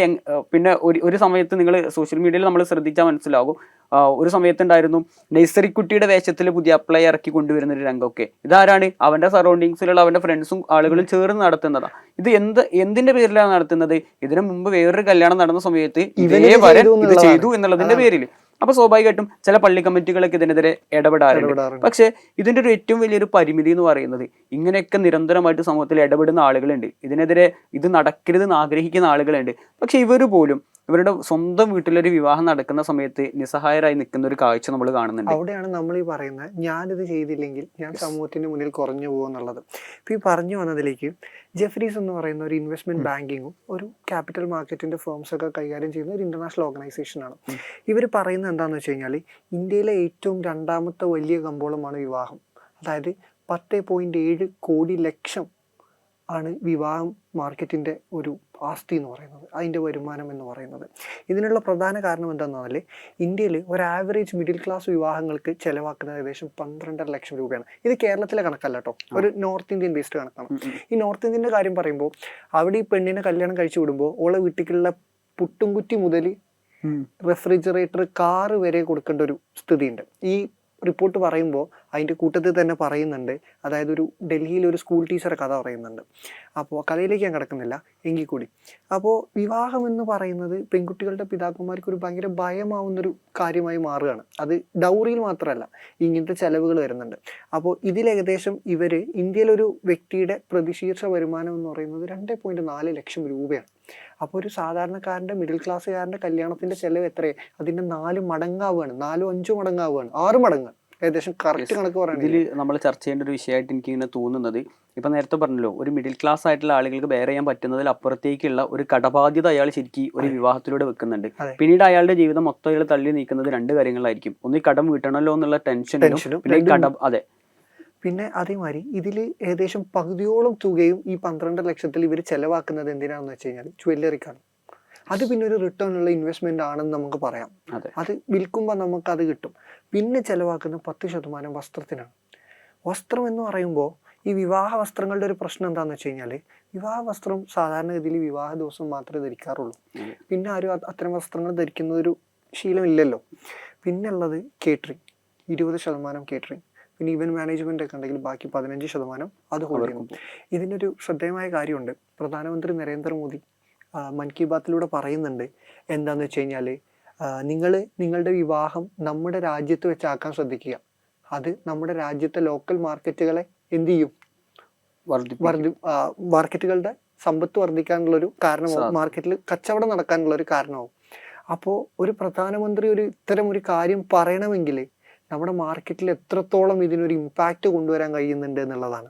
പിന്നെ ഒരു ഒരു സമയത്ത് നിങ്ങൾ സോഷ്യൽ മീഡിയയിൽ നമ്മൾ ശ്രദ്ധിച്ചാൽ മനസ്സിലാകും. ഒരു സമയത്തുണ്ടായിരുന്നു. നഴ്സറി കുട്ടിയുടെ വേഷത്തിൽ പുതിയ അപ്ലൈ ഇറക്കി കൊണ്ടുവരുന്ന ഒരു രംഗമൊക്കെ. ഇതാരാണ്? അവന്റെ സറൗണ്ടിങ്സിലുള്ള അവന്റെ ഫ്രണ്ട്സും ആളുകളും ചേർന്ന് നടത്തുന്നതാ. ഇത് എന്ത് എന്തിന്റെ പേരിലാണ് നടത്തുന്നത്? ഇതിനു മുമ്പ് വേറൊരു കല്യാണം നടന്ന സമയത്ത് ഇതേ വരെ ചെയ്തു ഇത്. ചെയ്തു എന്നുള്ളതിന്റെ പേരിൽ അപ്പൊ സ്വാഭാവികമായിട്ടും ചില പള്ളി കമ്മിറ്റികളൊക്കെ ഇതിനെതിരെ ഇടപെടാറുണ്ട്. ഇടപെടാറുണ്ട്. പക്ഷേ ഇതിന്റെ ഒരു ഏറ്റവും വലിയൊരു പരിമിതി എന്ന് പറയുന്നത് ഇങ്ങനെയൊക്കെ നിരന്തരമായിട്ട് സമൂഹത്തിൽ ഇടപെടുന്ന ആളുകളുണ്ട്. ഇതിനെതിരെ ഇത് നടക്കരുതെന്ന് ആഗ്രഹിക്കുന്ന ആളുകളുണ്ട്. പക്ഷെ ഇവർ പോലും ഇവരുടെ സ്വന്തം വീട്ടിലൊരു വിവാഹം നടക്കുന്ന സമയത്ത് നിസ്സഹായരായി നിൽക്കുന്ന ഒരു കാഴ്ച നമ്മൾ കാണുന്നുണ്ട്. അവിടെയാണ് നമ്മൾ ഈ പറയുന്നത് ഞാനിത് ചെയ്തില്ലെങ്കിൽ ഞാൻ സമൂഹത്തിന് മുന്നിൽ കുറഞ്ഞു പോകും എന്നുള്ളത്. ഇപ്പൊ ഈ പറഞ്ഞു വന്നതിലേക്ക് ജെഫ്രീസ് എന്ന് പറയുന്ന ഒരു ഇൻവെസ്റ്റ്മെന്റ് ബാങ്കിങ്ങും ഒരു ക്യാപിറ്റൽ മാർക്കറ്റിന്റെ ഫേംസ് ഒക്കെ കൈകാര്യം ചെയ്യുന്ന ഒരു ഇന്റർനാഷണൽ ഓർഗനൈസേഷൻ ആണ്. ഇവർ പറയുന്നത് എന്താണെന്ന് വെച്ച് കഴിഞ്ഞാൽ ഇന്ത്യയിലെ ഏറ്റവും രണ്ടാമത്തെ വലിയ കമ്പോളമാണ് വിവാഹം. അതായത് പത്ത് പോയിന്റ് ഏഴ് കോടി ലക്ഷം ആണ് വിവാഹം മാർക്കറ്റിന്റെ ഒരു ആസ്തി എന്ന് പറയുന്നത് അതിന്റെ വരുമാനം എന്ന് പറയുന്നത്. ഇതിനുള്ള പ്രധാന കാരണം എന്താണെന്ന് പറഞ്ഞാൽ ഇന്ത്യയിൽ ഒരു ആവറേജ് മിഡിൽ ക്ലാസ് വിവാഹങ്ങൾക്ക് ചിലവാക്കുന്നത് ഏകദേശം പന്ത്രണ്ടര ലക്ഷം രൂപയാണ്. ഇത് കേരളത്തിലെ കണക്കല്ല കേട്ടോ ഒരു നോർത്ത് ഇന്ത്യൻ ബേസ്ഡ് കണക്കാണ്. ഈ നോർത്ത് ഇന്ത്യന്റെ കാര്യം പറയുമ്പോൾ അവിടെ ഈ പെണ്ണിനെ കല്യാണം കഴിച്ചു വിടുമ്പോൾ ഓളെ വീട്ടിലുള്ള പുട്ടുംകുറ്റി മുതൽ റെഫ്രിജറേറ്റർ കാറ് വരെ കൊടുക്കേണ്ട ഒരു സ്ഥിതിയുണ്ട്. ഈ റിപ്പോർട്ട് പറയുമ്പോൾ അതിന്റെ കൂട്ടത്തിൽ തന്നെ പറയുന്നുണ്ട്. അതായത് ഒരു ഡൽഹിയിൽ ഒരു സ്കൂൾ ടീച്ചറെ കഥ പറയുന്നുണ്ട്. അപ്പോൾ കഥയിലേക്ക് ഞാൻ കിടക്കുന്നില്ല. എങ്കിൽ കൂടി. അപ്പോൾ വിവാഹം എന്ന് പറയുന്നത് പെൺകുട്ടികളുടെ പിതാക്കന്മാർക്ക് ഒരു ഭയങ്കര ഭയമാവുന്നൊരു കാര്യമായി മാറുകയാണ്. അത് ഡൗറിയിൽ മാത്രമല്ല ഇങ്ങനത്തെ ചെലവുകൾ വരുന്നുണ്ട്. അപ്പോൾ ഇതിലേകദേശം ഇവർ ഇന്ത്യയിലൊരു വ്യക്തിയുടെ പ്രതിശീർഷ വരുമാനം എന്ന് പറയുന്നത് രണ്ട് പോയിന്റ് നാല് ലക്ഷം രൂപയാണ്. അപ്പോൾ ഒരു സാധാരണക്കാരന്റെ മിഡിൽ ക്ലാസ്സുകാരന്റെ കല്യാണത്തിന്റെ ചിലവ് എത്രയാണ് അതിന്റെ നാല് മടങ്ങാവുകയാണ്. നാലോ അഞ്ചോ മടങ്ങാവുകയാണ്. ആറ് മടങ്ങ്. ഏകദേശം കറക്റ്റ് കണക്ക് പറയുന്നത് ഇതിൽ നമ്മൾ ചർച്ച ചെയ്യേണ്ട ഒരു വിഷയമായിട്ട് എനിക്ക് ഇങ്ങനെ തോന്നുന്നത്. ഇപ്പം നേരത്തെ പറഞ്ഞല്ലോ ഒരു മിഡിൽ ക്ലാസ് ആയിട്ടുള്ള ആളുകൾക്ക് ബെയർ ചെയ്യാൻ പറ്റുന്നതിൽ അപ്പുറത്തേക്കുള്ള ഒരു കടബാധ്യത അയാൾ ശരിക്കും ഒരു വിവാഹത്തിലൂടെ വെക്കുന്നുണ്ട്. പിന്നീട് അയാളുടെ ജീവിതം മൊത്തം അയാൾ തള്ളി നീക്കുന്നത് രണ്ട് കാര്യങ്ങളായിരിക്കും. ഒന്ന് ഈ കടം വീട്ടണമല്ലോ എന്നുള്ള ടെൻഷനും ടെൻഷനും പിന്നെ ഈ കടം അതെ. പിന്നെ അതേമാതിരി ഇതിൽ ഏകദേശം പകുതിയോളം തുകയും ഈ പന്ത്രണ്ട് ലക്ഷത്തിൽ ഇവർ ചെലവാക്കുന്നത് എന്തിനാണെന്ന് വെച്ച് കഴിഞ്ഞാൽ ജ്വല്ലറിക്കാണ് അത് പിന്നെ ഒരു റിട്ടേൺ ഉള്ള ഇൻവെസ്റ്റ്മെന്റ് ആണെന്ന് നമുക്ക് പറയാം. അതെ. അത് വിൽക്കുമ്പോൾ നമുക്ക് അത് കിട്ടും. പിന്നെ ചെലവാക്കുന്ന പത്ത് ശതമാനം വസ്ത്രത്തിനാണ്. വസ്ത്രം എന്ന് പറയുമ്പോൾ ഈ വിവാഹ വസ്ത്രങ്ങളുടെ ഒരു പ്രശ്നം എന്താണെന്ന് വെച്ച് കഴിഞ്ഞാൽ വിവാഹ വസ്ത്രം സാധാരണഗതിയിൽ വിവാഹ ദിവസം മാത്രമേ ധരിക്കാറുള്ളൂ. പിന്നെ ആരും അത് അത്തരം വസ്ത്രങ്ങൾ ധരിക്കുന്ന ഒരു ശീലമില്ലല്ലോ പിന്നെ ഉള്ളത് കേറ്ററിങ് ഇരുപത് ശതമാനം കേറ്ററിംഗ് പിന്നെ ഇവന്റ് മാനേജ്മെന്റ് ഒക്കെ ഉണ്ടെങ്കിൽ ബാക്കി പതിനഞ്ച് ശതമാനം അത് ഹോൾഡ് അവർക്കും ഇതിന്റെ ഇതിനൊരു ശ്രദ്ധേയമായ കാര്യമുണ്ട്. പ്രധാനമന്ത്രി നരേന്ദ്രമോദി മൻ കി ബാത്തിലൂടെ പറയുന്നുണ്ട്. എന്താന്ന് വെച്ച് കഴിഞ്ഞാൽ നിങ്ങൾ നിങ്ങളുടെ വിവാഹം നമ്മുടെ രാജ്യത്ത് വെച്ചാക്കാൻ ശ്രദ്ധിക്കുക. അത് നമ്മുടെ രാജ്യത്തെ ലോക്കൽ മാർക്കറ്റുകളെ എന്ത് ചെയ്യും. മാർക്കറ്റുകളുടെ സമ്പത്ത് വർദ്ധിക്കാനുള്ള ഒരു കാരണമാവും മാർക്കറ്റിൽ കച്ചവടം നടക്കാനുള്ള ഒരു കാരണമാവും. അപ്പോൾ ഒരു പ്രധാനമന്ത്രി ഒരു ഇത്തരം ഒരു കാര്യം പറയണമെങ്കിൽ നമ്മുടെ മാർക്കറ്റിൽ എത്രത്തോളം ഇതിനൊരു ഇമ്പാക്റ്റ് കൊണ്ടുവരാൻ കഴിയുന്നുണ്ട് എന്നുള്ളതാണ്.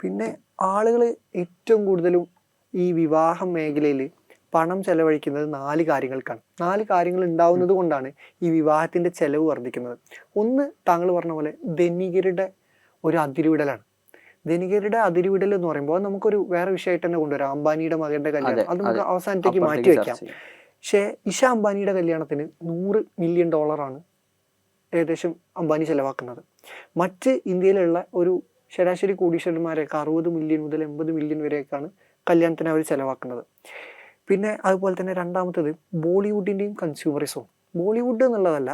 പിന്നെ ആളുകൾ ഏറ്റവും കൂടുതലും ഈ വിവാഹ മേഖലയിൽ പണം ചെലവഴിക്കുന്നത് നാല് കാര്യങ്ങൾക്കാണ്. നാല് കാര്യങ്ങൾ ഉണ്ടാവുന്നത് കൊണ്ടാണ് ഈ വിവാഹത്തിന്റെ ചെലവ് വർദ്ധിക്കുന്നത്. ഒന്ന് താങ്കൾ പറഞ്ഞ പോലെ ധനികരുടെ ഒരു അതിരുവിടലാണ്. ധനികരുടെ അതിരുവിടൽ എന്ന് പറയുമ്പോൾ നമുക്കൊരു വേറെ വിഷയമായിട്ട് തന്നെ കൊണ്ടുവരാം. അംബാനിയുടെ മകന്റെ കല്യാണം. അത് നമുക്ക്. അവസാനത്തേക്ക് മാറ്റി വയ്ക്കാം വെക്കാം പക്ഷേ ഇഷ അംബാനിയുടെ കല്യാണത്തിന് നൂറ് മില്യൺ ഡോളറാണ് ഏകദേശം അംബാനി ചിലവാക്കുന്നത്. മറ്റ് ഇന്ത്യയിലുള്ള ഒരു ശരാശരി കോടീശ്വരന്മാരെയൊക്കെ അറുപത് മില്യൺ മുതൽ എൺപത് മില്യൺ വരെയൊക്കെയാണ് കല്യാണത്തിന് അവർ ചിലവാക്കുന്നത്. പിന്നെ അതുപോലെ തന്നെ രണ്ടാമത്തത് ബോളിവുഡിന്റെയും കൺസ്യൂമറിസവും ബോളിവുഡ് എന്നുള്ളതല്ല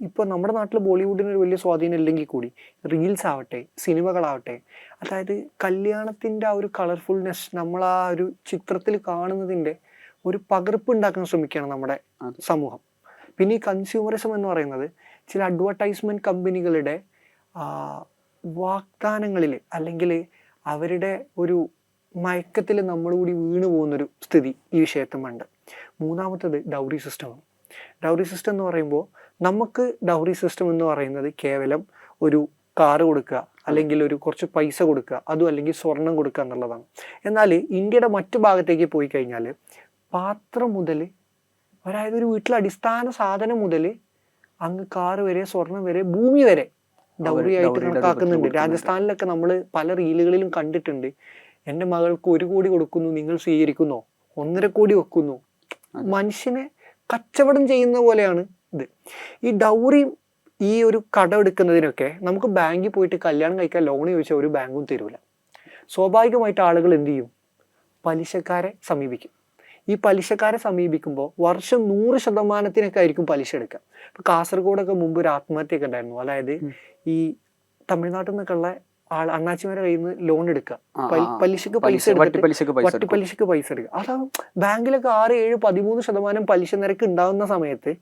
ഇപ്പോൾ നമ്മുടെ നാട്ടിൽ ബോളിവുഡിന് ഒരു വലിയ സ്വാധീനം ഇല്ലെങ്കിൽ കൂടി റീൽസ് ആവട്ടെ സിനിമകളാവട്ടെ അതായത് കല്യാണത്തിന്റെ ആ ഒരു കളർഫുൾനെസ് നമ്മൾ ആ ഒരു ചിത്രത്തിൽ കാണുന്നതിന്റെ ഒരു പകർപ്പ് ഉണ്ടാക്കാൻ ശ്രമിക്കുകയാണ് നമ്മുടെ. സമൂഹം. പിന്നെ ഈ കൺസ്യൂമറിസം എന്ന് പറയുന്നത് ചില അഡ്വർടൈസ്മെന്റ് കമ്പനികളുടെ വാഗ്ദാനങ്ങളിൽ അല്ലെങ്കിൽ അവരുടെ ഒരു മയക്കത്തിൽ നമ്മൾ കൂടി വീണു പോകുന്നൊരു സ്ഥിതി ഈ വിഷയത്തുമുണ്ട്. മൂന്നാമത്തത് ഡൗറി സിസ്റ്റമാണ് ഡൗറി സിസ്റ്റം എന്ന് പറയുമ്പോൾ നമുക്ക് ഡൗറി സിസ്റ്റം എന്ന് പറയുന്നത് കേവലം ഒരു കാറ് കൊടുക്കുക അല്ലെങ്കിൽ ഒരു കുറച്ച് പൈസ കൊടുക്കുക അതും അല്ലെങ്കിൽ സ്വർണം കൊടുക്കുക എന്നുള്ളതാണ്. എന്നാൽ ഇന്ത്യയുടെ മറ്റു ഭാഗത്തേക്ക് പോയി കഴിഞ്ഞാൽ പാത്രം മുതൽ അതായത് ഒരു വീട്ടിലെ അടിസ്ഥാന സാധനം മുതൽ അങ്ങ് കാറ് വരെ സ്വർണം വരെ ഭൂമി വരെ ഡൗറി ആയിട്ട് കണക്കാക്കുന്നുണ്ട്. രാജസ്ഥാനിലൊക്കെ നമ്മൾ പല റീലുകളിലും കണ്ടിട്ടുണ്ട്. എന്റെ മകൾക്ക് ഒരു കോടി കൊടുക്കുന്നു നിങ്ങൾ സ്വീകരിക്കുന്നോ. ഒന്നര കോടി വെക്കുന്നു. മനുഷ്യനെ കച്ചവടം ചെയ്യുന്ന പോലെയാണ് ഇത്. ഈ ഡൗറി ഈ ഒരു കടം എടുക്കുന്നതിനൊക്കെ നമുക്ക് ബാങ്കിൽ പോയിട്ട് കല്യാണം കഴിക്കാൻ ലോൺ ചോദിച്ചാൽ ഒരു ബാങ്കും തരൂല. സ്വാഭാവികമായിട്ട് ആളുകൾ എന്ത് ചെയ്യും? പലിശക്കാരെ സമീപിക്കും. ഈ പലിശക്കാരെ സമീപിക്കുമ്പോൾ വർഷം നൂറ് ശതമാനത്തിനൊക്കെ ആയിരിക്കും പലിശ എടുക്കുക ഇപ്പൊ കാസർഗോഡൊക്കെ മുമ്പ് ഒരു ആത്മഹത്യയൊക്കെ ഉണ്ടായിരുന്നു. അതായത് ഈ തമിഴ്നാട്ടിൽ നിന്നൊക്കെയുള്ള ആൾ അണ്ണാച്ചിമാരെ കയ്യിൽ നിന്ന് ലോൺ എടുക്കുക. പലിശക്ക് പൈസ എടുക്കുക വട്ടി പലിശക്ക് പൈസ എടുക്കുക അതാ ബാങ്കിലൊക്കെ ആറ് ഏഴ് പതിമൂന്ന് ശതമാനം പലിശ നിരക്ക് ഉണ്ടാവുന്ന സമയത്ത്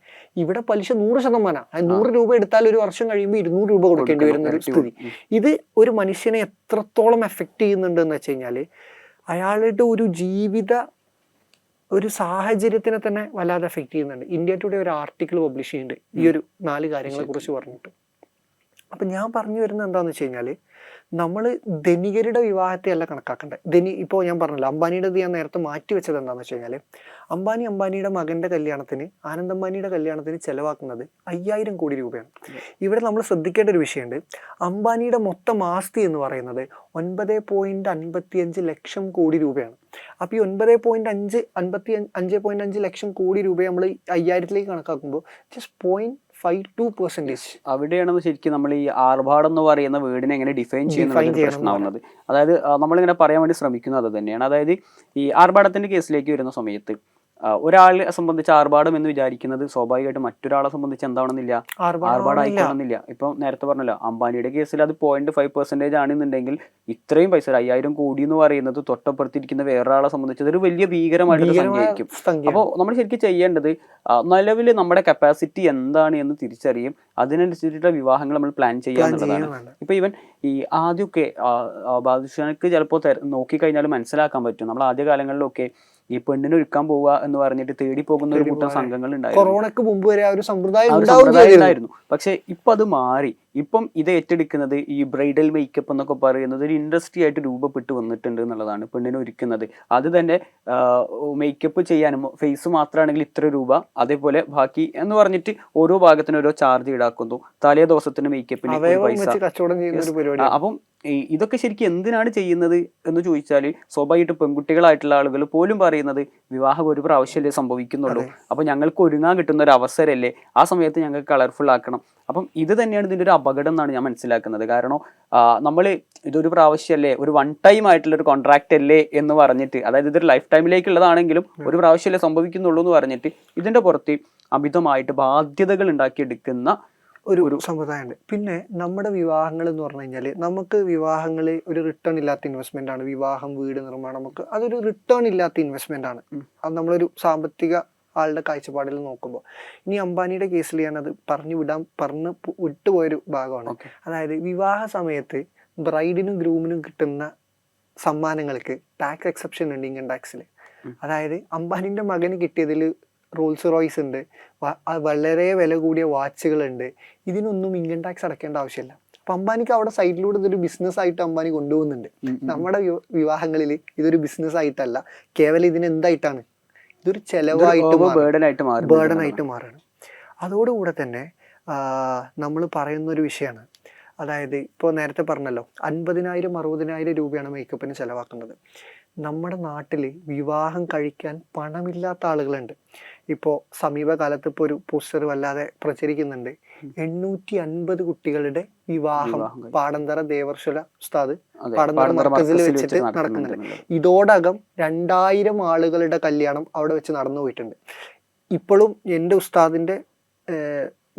ഇവിടെ പലിശ നൂറ് ശതമാനം നൂറ് രൂപ എടുത്താൽ ഒരു വർഷം കഴിയുമ്പോൾ ഇരുന്നൂറ് രൂപ കൊടുക്കേണ്ടി വരുന്ന ഒരു സ്ഥിതി. ഇത് ഒരു മനുഷ്യനെ എത്രത്തോളം എഫക്ട് ചെയ്യുന്നുണ്ട് എന്ന് വെച്ച് കഴിഞ്ഞാൽ അയാളുടെ ഒരു ജീവിത ഒരു സാഹചര്യത്തിനെ തന്നെ വല്ലാതെ എഫക്റ്റ് ചെയ്യുന്നുണ്ട്. ഇന്ത്യ ടുഡേ ഒരു ആർട്ടിക്കിൾ പബ്ലിഷ് ചെയ്യുന്നുണ്ട്. ഈ ഒരു നാല് കാര്യങ്ങളെ കുറിച്ച് പറഞ്ഞിട്ട്. അപ്പൊ ഞാൻ പറഞ്ഞു വരുന്നത് എന്താന്ന് വെച്ച് കഴിഞ്ഞാൽ നമ്മൾ ധനികരുടെ വിവാഹത്തെ അല്ല കണക്കാക്കേണ്ടത് ധനി ഇപ്പോൾ ഞാൻ പറഞ്ഞല്ലോ അംബാനിയുടെ ഞാൻ നേരത്തെ മാറ്റി വെച്ചത് എന്താണെന്ന് വെച്ച് കഴിഞ്ഞാൽ അംബാനി അംബാനിയുടെ മകന്റെ കല്യാണത്തിന് ആനന്ദ് അംബാനിയുടെ കല്യാണത്തിന് ചിലവാക്കുന്നത് അയ്യായിരം കോടി രൂപയാണ്. ഇവിടെ നമ്മൾ ശ്രദ്ധിക്കേണ്ട ഒരു വിഷയമുണ്ട്. അംബാനിയുടെ മൊത്തം ആസ്തി എന്ന് പറയുന്നത് ഒൻപത് പോയിന്റ് അൻപത്തിയഞ്ച് ലക്ഷം കോടി രൂപയാണ്. അപ്പോൾ ഈ ഒൻപത് പോയിന്റ് അഞ്ച് അൻപത്തി അഞ്ച് പോയിന്റ് അഞ്ച് ലക്ഷം കോടി രൂപ നമ്മൾ അയ്യായിരത്തിലേക്ക് കണക്കാക്കുമ്പോൾ just point five two percentage. അവിടെയാണ് ശരിക്കും നമ്മൾ ഈ ആർഭാടം എന്ന് പറയുന്ന വേർഡിനെ എങ്ങനെ ഡിഫൈൻ ചെയ്യുന്ന പ്രശ്നമാവുന്നത്. അതായത് നമ്മളിങ്ങനെ പറയാൻ വേണ്ടി ശ്രമിക്കുന്നത് അത് തന്നെയാണ്. അതായത് ഈ ആർഭാടത്തിന്റെ കേസിലേക്ക് വരുന്ന സമയത്ത് ഒരാളെ സംബന്ധിച്ച് ആർഭാടം എന്ന് വിചാരിക്കുന്നത് സ്വാഭാവികമായിട്ട് മറ്റൊരാളെ സംബന്ധിച്ച് എന്താവണമെന്നില്ല. ആർഭാടം ആർഭാടമില്ല ആയിക്കോണമെന്നില്ല ഇപ്പൊ നേരത്തെ പറഞ്ഞല്ലോ അംബാനിയുടെ കേസിൽ അത് പോയിന്റ് ഫൈവ് പെർസെന്റേജ് ആണെന്നുണ്ടെങ്കിൽ ഇത്രയും പൈസ ഒരു അയ്യായിരം കോടി എന്ന് പറയുന്നത് തൊട്ടപ്പുറത്തിരിക്കുന്ന വേറൊരാളെ സംബന്ധിച്ച് അതൊരു വലിയ ഭീകരമായിട്ട് ഭീകരമായ സംഖ്യയായിരിക്കും. അപ്പോൾ നമ്മൾ ശരിക്കും ചെയ്യേണ്ടത് നിലവിൽ നമ്മുടെ കപ്പാസിറ്റി എന്താണ് എന്ന് തിരിച്ചറിയും അതിനനുസരിച്ചിട്ടുള്ള വിവാഹങ്ങൾ നമ്മൾ പ്ലാൻ ചെയ്യാനാണ് ഇപ്പൊ ഈവൻ ഈ ആദ്യമൊക്കെ ബാദുഷാനക്ക് ചിലപ്പോൾ നോക്കിക്കഴിഞ്ഞാൽ മനസ്സിലാക്കാൻ പറ്റും. നമ്മൾ ആദ്യ കാലങ്ങളിലൊക്കെ ഈ പെണ്ണിനെ ഒരുക്കാൻ പോവുക എന്ന് പറഞ്ഞിട്ട് തേടി പോകുന്ന ഒരു കൂട്ടം സംഘങ്ങൾ ഉണ്ടായിരുന്നു കൊറോണക്ക് മുമ്പ് വരെ ആ ഒരു സമ്പ്രദായം. ഉണ്ടായിരുന്നു. പക്ഷെ ഇപ്പൊ അത് മാറി. ഇപ്പം ഇത് ഏറ്റെടുക്കുന്നത് ഈ ബ്രൈഡൽ മേക്കപ്പ് എന്നൊക്കെ പറയുന്നത് ഒരു ഇൻഡസ്ട്രി ആയിട്ട് രൂപപ്പെട്ട് വന്നിട്ടുണ്ട് എന്നുള്ളതാണ് പെണ്ണിനെ ഒരുക്കുന്നത്. അത് തന്നെ മേക്കപ്പ് ചെയ്യാനും ഫേസ് മാത്രമാണെങ്കിൽ ഇത്ര രൂപ അതേപോലെ ബാക്കി എന്ന് പറഞ്ഞിട്ട് ഓരോ ഭാഗത്തിന് ഓരോ ചാർജ് ഈടാക്കുന്നു. തലേ ദിവസത്തിന് മേക്കപ്പിന് പൈസ. അപ്പം ഇതൊക്കെ ശരിക്കും എന്തിനാണ് ചെയ്യുന്നത് എന്ന് ചോദിച്ചാൽ സ്വാഭാവികമായിട്ടും പെൺകുട്ടികളായിട്ടുള്ള ആളുകൾ പോലും പറയുന്നത് വിവാഹം ഒരു പ്രാവശ്യമല്ലേ സംഭവിക്കുന്നുള്ളൂ. അപ്പൊ ഞങ്ങൾക്ക് ഒരുങ്ങാൻ കിട്ടുന്ന ഒരു അവസരമല്ലേ? ആ സമയത്ത് ഞങ്ങൾക്ക് കളർഫുൾ ആക്കണം. അപ്പം ഇത് തന്നെയാണ് ഇതിന്റെ ഒരു അപകടം എന്നാണ് ഞാൻ മനസ്സിലാക്കുന്നത്. കാരണം നമ്മൾ ഇതൊരു പ്രാവശ്യമല്ലേ ഒരു വൺ ടൈം ആയിട്ടുള്ള ഒരു കോൺട്രാക്ട് അല്ലേ എന്ന് പറഞ്ഞിട്ട് അതായത് ഇതൊരു ലൈഫ് ടൈമിലേക്കുള്ളതാണെങ്കിലും ഒരു പ്രാവശ്യമല്ലേ സംഭവിക്കുന്നുള്ളൂ എന്ന് പറഞ്ഞിട്ട് ഇതിന്റെ പുറത്ത് അമിതമായിട്ട് ബാധ്യതകൾ ഉണ്ടാക്കിയെടുക്കുന്ന ഒരു ഒരു സമ്പ്രദായമുണ്ട് പിന്നെ നമ്മുടെ വിവാഹങ്ങൾ എന്ന് പറഞ്ഞു കഴിഞ്ഞാൽ നമുക്ക് വിവാഹങ്ങൾ ഒരു റിട്ടേൺ ഇല്ലാത്ത ഇൻവെസ്റ്റ്മെന്റ് ആണ്. വിവാഹം വീട് നിർമ്മാണം നമുക്ക് അതൊരു റിട്ടേൺ ഇല്ലാത്ത ഇൻവെസ്റ്റ്മെന്റ് ആണ്. അത് നമ്മളൊരു സാമ്പത്തിക ആളുടെ കാഴ്ചപ്പാടിൽ നോക്കുമ്പോൾ. ഇനി അംബാനിയുടെ കേസിൽ ഞാനത് പറഞ്ഞു വിടാൻ പറഞ്ഞ് വിട്ടുപോയൊരു ഭാഗമാണ്. അതായത് വിവാഹ സമയത്ത് ബ്രൈഡിനും ഗ്രൂമിനും കിട്ടുന്ന സമ്മാനങ്ങൾക്ക് ടാക്സ് എക്സെപ്ഷൻ ഉണ്ട് ഇൻകം ടാക്സിൽ അതായത് അംബാനിന്റെ മകന് കിട്ടിയതിൽ റോൾസ് റോയ്സ് ഉണ്ട് വളരെ വില കൂടിയ വാച്ചുകളുണ്ട്. ഇതിനൊന്നും ഇൻകം ടാക്സ് അടക്കേണ്ട ആവശ്യമില്ല. അപ്പൊ അംബാനിക്ക് അവിടെ സൈഡിലൂടെ ഇതൊരു ബിസിനസ് ആയിട്ട് അംബാനി കൊണ്ടുപോകുന്നുണ്ട്. നമ്മുടെ വിവാഹങ്ങളിൽ ഇതൊരു ബിസിനസ് ആയിട്ടല്ല. കേവലം ഇതിന് എന്തായിട്ടാണ് ഇതൊരു ചെലവായിട്ട് over മാറും. ആയിട്ട് മാറുകയാണ്. അതോടുകൂടെ തന്നെ നമ്മൾ പറയുന്ന ഒരു വിഷയമാണ് അതായത് ഇപ്പോൾ നേരത്തെ പറഞ്ഞല്ലോ അൻപതിനായിരം അറുപതിനായിരം രൂപയാണ് മേക്കപ്പിന് ചിലവാക്കുന്നത്. നമ്മുടെ നാട്ടിൽ വിവാഹം കഴിക്കാൻ പണമില്ലാത്ത ആളുകളുണ്ട്. ഇപ്പോൾ സമീപകാലത്ത് ഇപ്പോൾ ഒരു പോസ്റ്റർ വല്ലാതെ പ്രചരിക്കുന്നുണ്ട്. എണ്ണൂറ്റി അൻപത് കുട്ടികളുടെ വിവാഹം പാടന്തറ ദേവർശുല ഉസ്താദ് പാടന്തറ മർക്കസിൽ വെച്ചിട്ട് നടക്കുന്നുണ്ട് നടക്കുന്നുണ്ട്. ഇതോടകം രണ്ടായിരം ആളുകളുടെ കല്യാണം അവിടെ വെച്ച് നടന്നു പോയിട്ടുണ്ട് ഇപ്പോഴും എന്റെ ഉസ്താദിന്റെ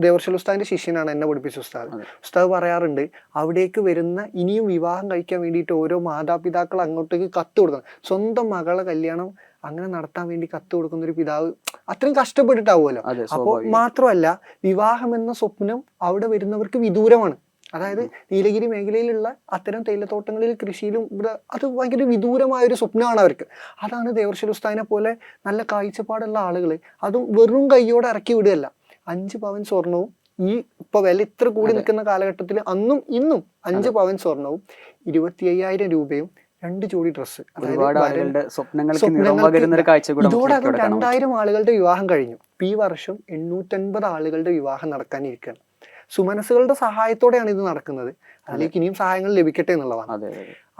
ദേവർഷൽ ഉസ്താദിന്റെ ശിഷ്യനാണ് എന്നെ പഠിപ്പിച്ച ഉസ്താദ്. ഉസ്താദ് പറയാറുണ്ട് അവിടേക്ക് വരുന്ന ഇനിയും വിവാഹം കഴിക്കാൻ വേണ്ടിയിട്ട് ഓരോ മാതാപിതാക്കൾ അങ്ങോട്ടേക്ക് കത്ത് കൊടുക്കണം. സ്വന്തം മകളെ കല്യാണം അങ്ങനെ നടത്താൻ വേണ്ടി കത്ത് കൊടുക്കുന്ന ഒരു പിതാവ് അത്രയും കഷ്ടപ്പെട്ടിട്ടാവുമല്ലോ? അപ്പോൾ മാത്രമല്ല വിവാഹം എന്ന സ്വപ്നം അവിടെ വരുന്നവർക്ക് വിദൂരമാണ്. അതായത് നീലഗിരി മേഖലയിലുള്ള അത്തരം തേയിലത്തോട്ടങ്ങളിൽ കൃഷിയിലും ഇവിടെ അത് ഭയങ്കര വിദൂരമായ ഒരു സ്വപ്നമാണ് അവർക്ക്. അതാണ് ദേവർഷൽ ഉസ്താദിനെ പോലെ നല്ല കാഴ്ചപ്പാടുള്ള ആളുകൾ അതും വെറും കൈയോടെ ഇറക്കി വിടുകയല്ല. അഞ്ച് പവൻ സ്വർണവും ഈ ഇപ്പൊ വില ഇത്ര കൂടി നിൽക്കുന്ന കാലഘട്ടത്തിൽ അന്നും ഇന്നും അഞ്ച് പവൻ സ്വർണവും ഇരുപത്തി അയ്യായിരം രൂപയും രണ്ട് ജോഡി ഡ്രസ്സ് ഇതോടകം. രണ്ടായിരം ആളുകളുടെ വിവാഹം കഴിഞ്ഞു. ഈ വർഷം എണ്ണൂറ്റൻപത് ആളുകളുടെ വിവാഹം നടക്കാനിരിക്കുകയാണ്. സുമനസ്സുകളുടെ സഹായത്തോടെയാണ് ഇത് നടക്കുന്നത്. അതിലേക്ക് ഇനിയും സഹായങ്ങൾ ലഭിക്കട്ടെ എന്നുള്ളതാണ്.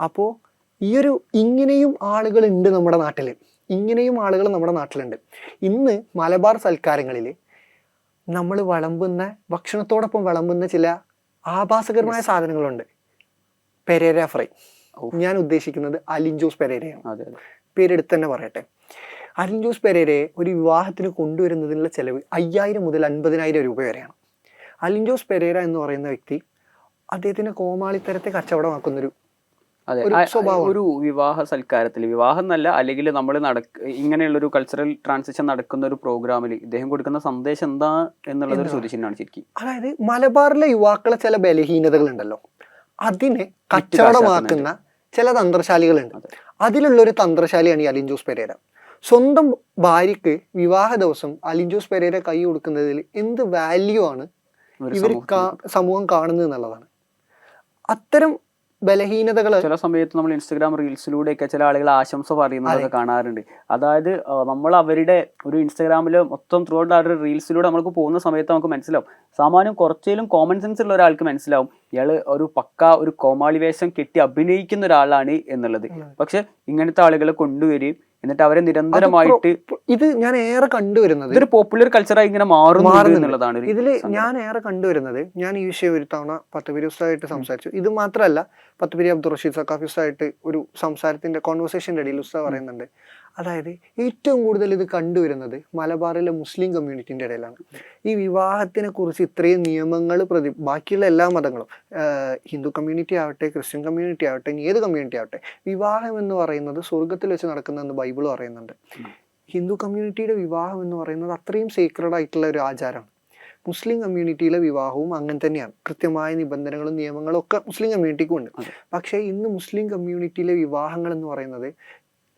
അപ്പോൾ ഈ ഒരു ഇങ്ങനെയും ആളുകൾ ഉണ്ട് നമ്മുടെ നാട്ടിൽ ഇങ്ങനെയും ആളുകൾ നമ്മുടെ നാട്ടിലുണ്ട്. ഇന്ന് മലബാർ സൽക്കാരങ്ങളിൽ നമ്മൾ വിളമ്പുന്ന ഭക്ഷണത്തോടൊപ്പം വിളമ്പുന്ന ചില ആഭാസകരമായ സാധനങ്ങളുണ്ട്. പെരേര ഫ്രൈ. ഞാൻ ഉദ്ദേശിക്കുന്നത് അലിൻജോസ് പെരേരയാണ്. പേരെടുത്ത് തന്നെ പറയട്ടെ. അലിൻജോസ് പെരേരയെ ഒരു വിവാഹത്തിന് കൊണ്ടുവരുന്നതിനുള്ള ചെലവ് അയ്യായിരം മുതൽ അൻപതിനായിരം രൂപ വരെയാണ്. അലിൻജോസ് പെരേര എന്ന് പറയുന്ന വ്യക്തി അദ്ദേഹത്തിന്റെ കോമാളിത്തരത്തെ കച്ചവടമാക്കുന്നൊരു അതെ. ഒരു വിവാഹ സൽക്കാരത്തിൽ വിവാഹം എന്നല്ല അല്ലെങ്കിൽ നമ്മൾ നടക്ക ഇങ്ങനെയുള്ളൊരു കൾച്ചറൽ ട്രാൻസിഷൻ നടക്കുന്ന ഒരു പ്രോഗ്രാമിൽ ഇദ്ദേഹം കൊടുക്കുന്ന സന്ദേശം എന്താ എന്നുള്ളത് ഒരു? ചോദ്യചിഹ്നമാണ് ശരിക്കും. അതായത് മലബാറിലെ യുവാക്കളെ ചില ബലഹീനതകൾ ഉണ്ടല്ലോ അതിനെ കച്ചവടമാക്കുന്ന ചില തന്ത്രശാലികളുണ്ട്. അതെ. അതിലുള്ള ഒരു തന്ത്രശാലിയാണ് ഈ അലിൻ ജോസ് പെരേര. സ്വന്തം ഭാര്യക്ക് വിവാഹ ദിവസം അലിൻ ജോസ് പെരേര കൈ കൊടുക്കുന്നതിൽ എന്ത് വാല്യൂ ആണ് ഇവർ സമൂഹം കാണുന്നത് എന്നുള്ളതാണ്. അത്തരം ബലഹീനതകൾ ചില സമയത്ത് നമ്മൾ ഇൻസ്റ്റഗ്രാം റീൽസിലൂടെയൊക്കെ ചില ആളുകൾ ആശംസ പറയുന്നതൊക്കെ കാണാറുണ്ട്. അതായത് നമ്മൾ അവരുടെ ഒരു ഇൻസ്റ്റഗ്രാമിൽ മൊത്തം ത്രൂ ഔട്ട് ആ ഒരു റീൽസിലൂടെ നമുക്ക് പോകുന്ന സമയത്ത് നമുക്ക് മനസ്സിലാവും. സാമാന്യം കുറച്ചേലും കോമൺ സെൻസ് ഉള്ള ഒരാൾക്ക് മനസ്സിലാവും. ഇയാൾ ഒരു പക്ക ഒരു കോമാളി വേഷം കെട്ടി അഭിനയിക്കുന്ന ഒരാളാണ് എന്നുള്ളത്. പക്ഷെ ഇങ്ങനത്തെ ആളുകളെ കൊണ്ടുവരികയും എന്നിട്ട് അവരെ നിരന്തരമായിട്ട് ഇത് ഞാൻ ഏറെ കണ്ടുവരുന്നത് ഇതൊരു പോപ്പുലർ കൾച്ചറായി ഇങ്ങനെ മാറുന്നു. എന്നുള്ളതാണ് ഇതിൽ ഞാൻ ഏറെ കണ്ടുവരുന്നത് ഞാൻ ഈ വിഷയം ഒരു തവണ പത്തുപേരി ഉസ്താദായിട്ട് സംസാരിച്ചു. ഇത് മാത്രമല്ല പത്തുപേരി അബ്ദുൾ റഷീദ് സക്കാഫി ഉസ്താദായിട്ട് ഒരു സംസാരത്തിന്റെ കോൺവെർസേഷന്റെ ഇടയിൽ ഉസ്താദ് പറയുന്നുണ്ട്. അതായത് ഏറ്റവും കൂടുതൽ ഇത് കണ്ടുവരുന്നത് മലബാറിലെ മുസ്ലിം കമ്മ്യൂണിറ്റിന്റെ ഇടയിലാണ്. ഈ വിവാഹത്തിനെ കുറിച്ച് ഇത്രയും നിയമങ്ങൾ പ്രതി ബാക്കിയുള്ള എല്ലാ മതങ്ങളും ഹിന്ദു കമ്മ്യൂണിറ്റി ആവട്ടെ ക്രിസ്ത്യൻ കമ്മ്യൂണിറ്റി ആവട്ടെ ഏത് കമ്മ്യൂണിറ്റി ആവട്ടെ വിവാഹം എന്ന് പറയുന്നത് സ്വർഗത്തിൽ വെച്ച് നടക്കുന്നതെന്ന് ബൈബിൾ പറയുന്നുണ്ട്. ഹിന്ദു കമ്മ്യൂണിറ്റിയുടെ വിവാഹം എന്ന് പറയുന്നത് അത്രയും സീക്രഡ് ആയിട്ടുള്ള ഒരു ആചാരമാണ്. മുസ്ലിം കമ്മ്യൂണിറ്റിയിലെ വിവാഹവും അങ്ങനെ തന്നെയാണ്. കൃത്യമായ നിബന്ധനകളും നിയമങ്ങളും ഒക്കെ മുസ്ലിം കമ്മ്യൂണിറ്റിക്കും ഉണ്ട്. പക്ഷേ പക്ഷേ ഇന്ന് മുസ്ലിം കമ്മ്യൂണിറ്റിയിലെ വിവാഹങ്ങൾ എന്ന് പറയുന്നത്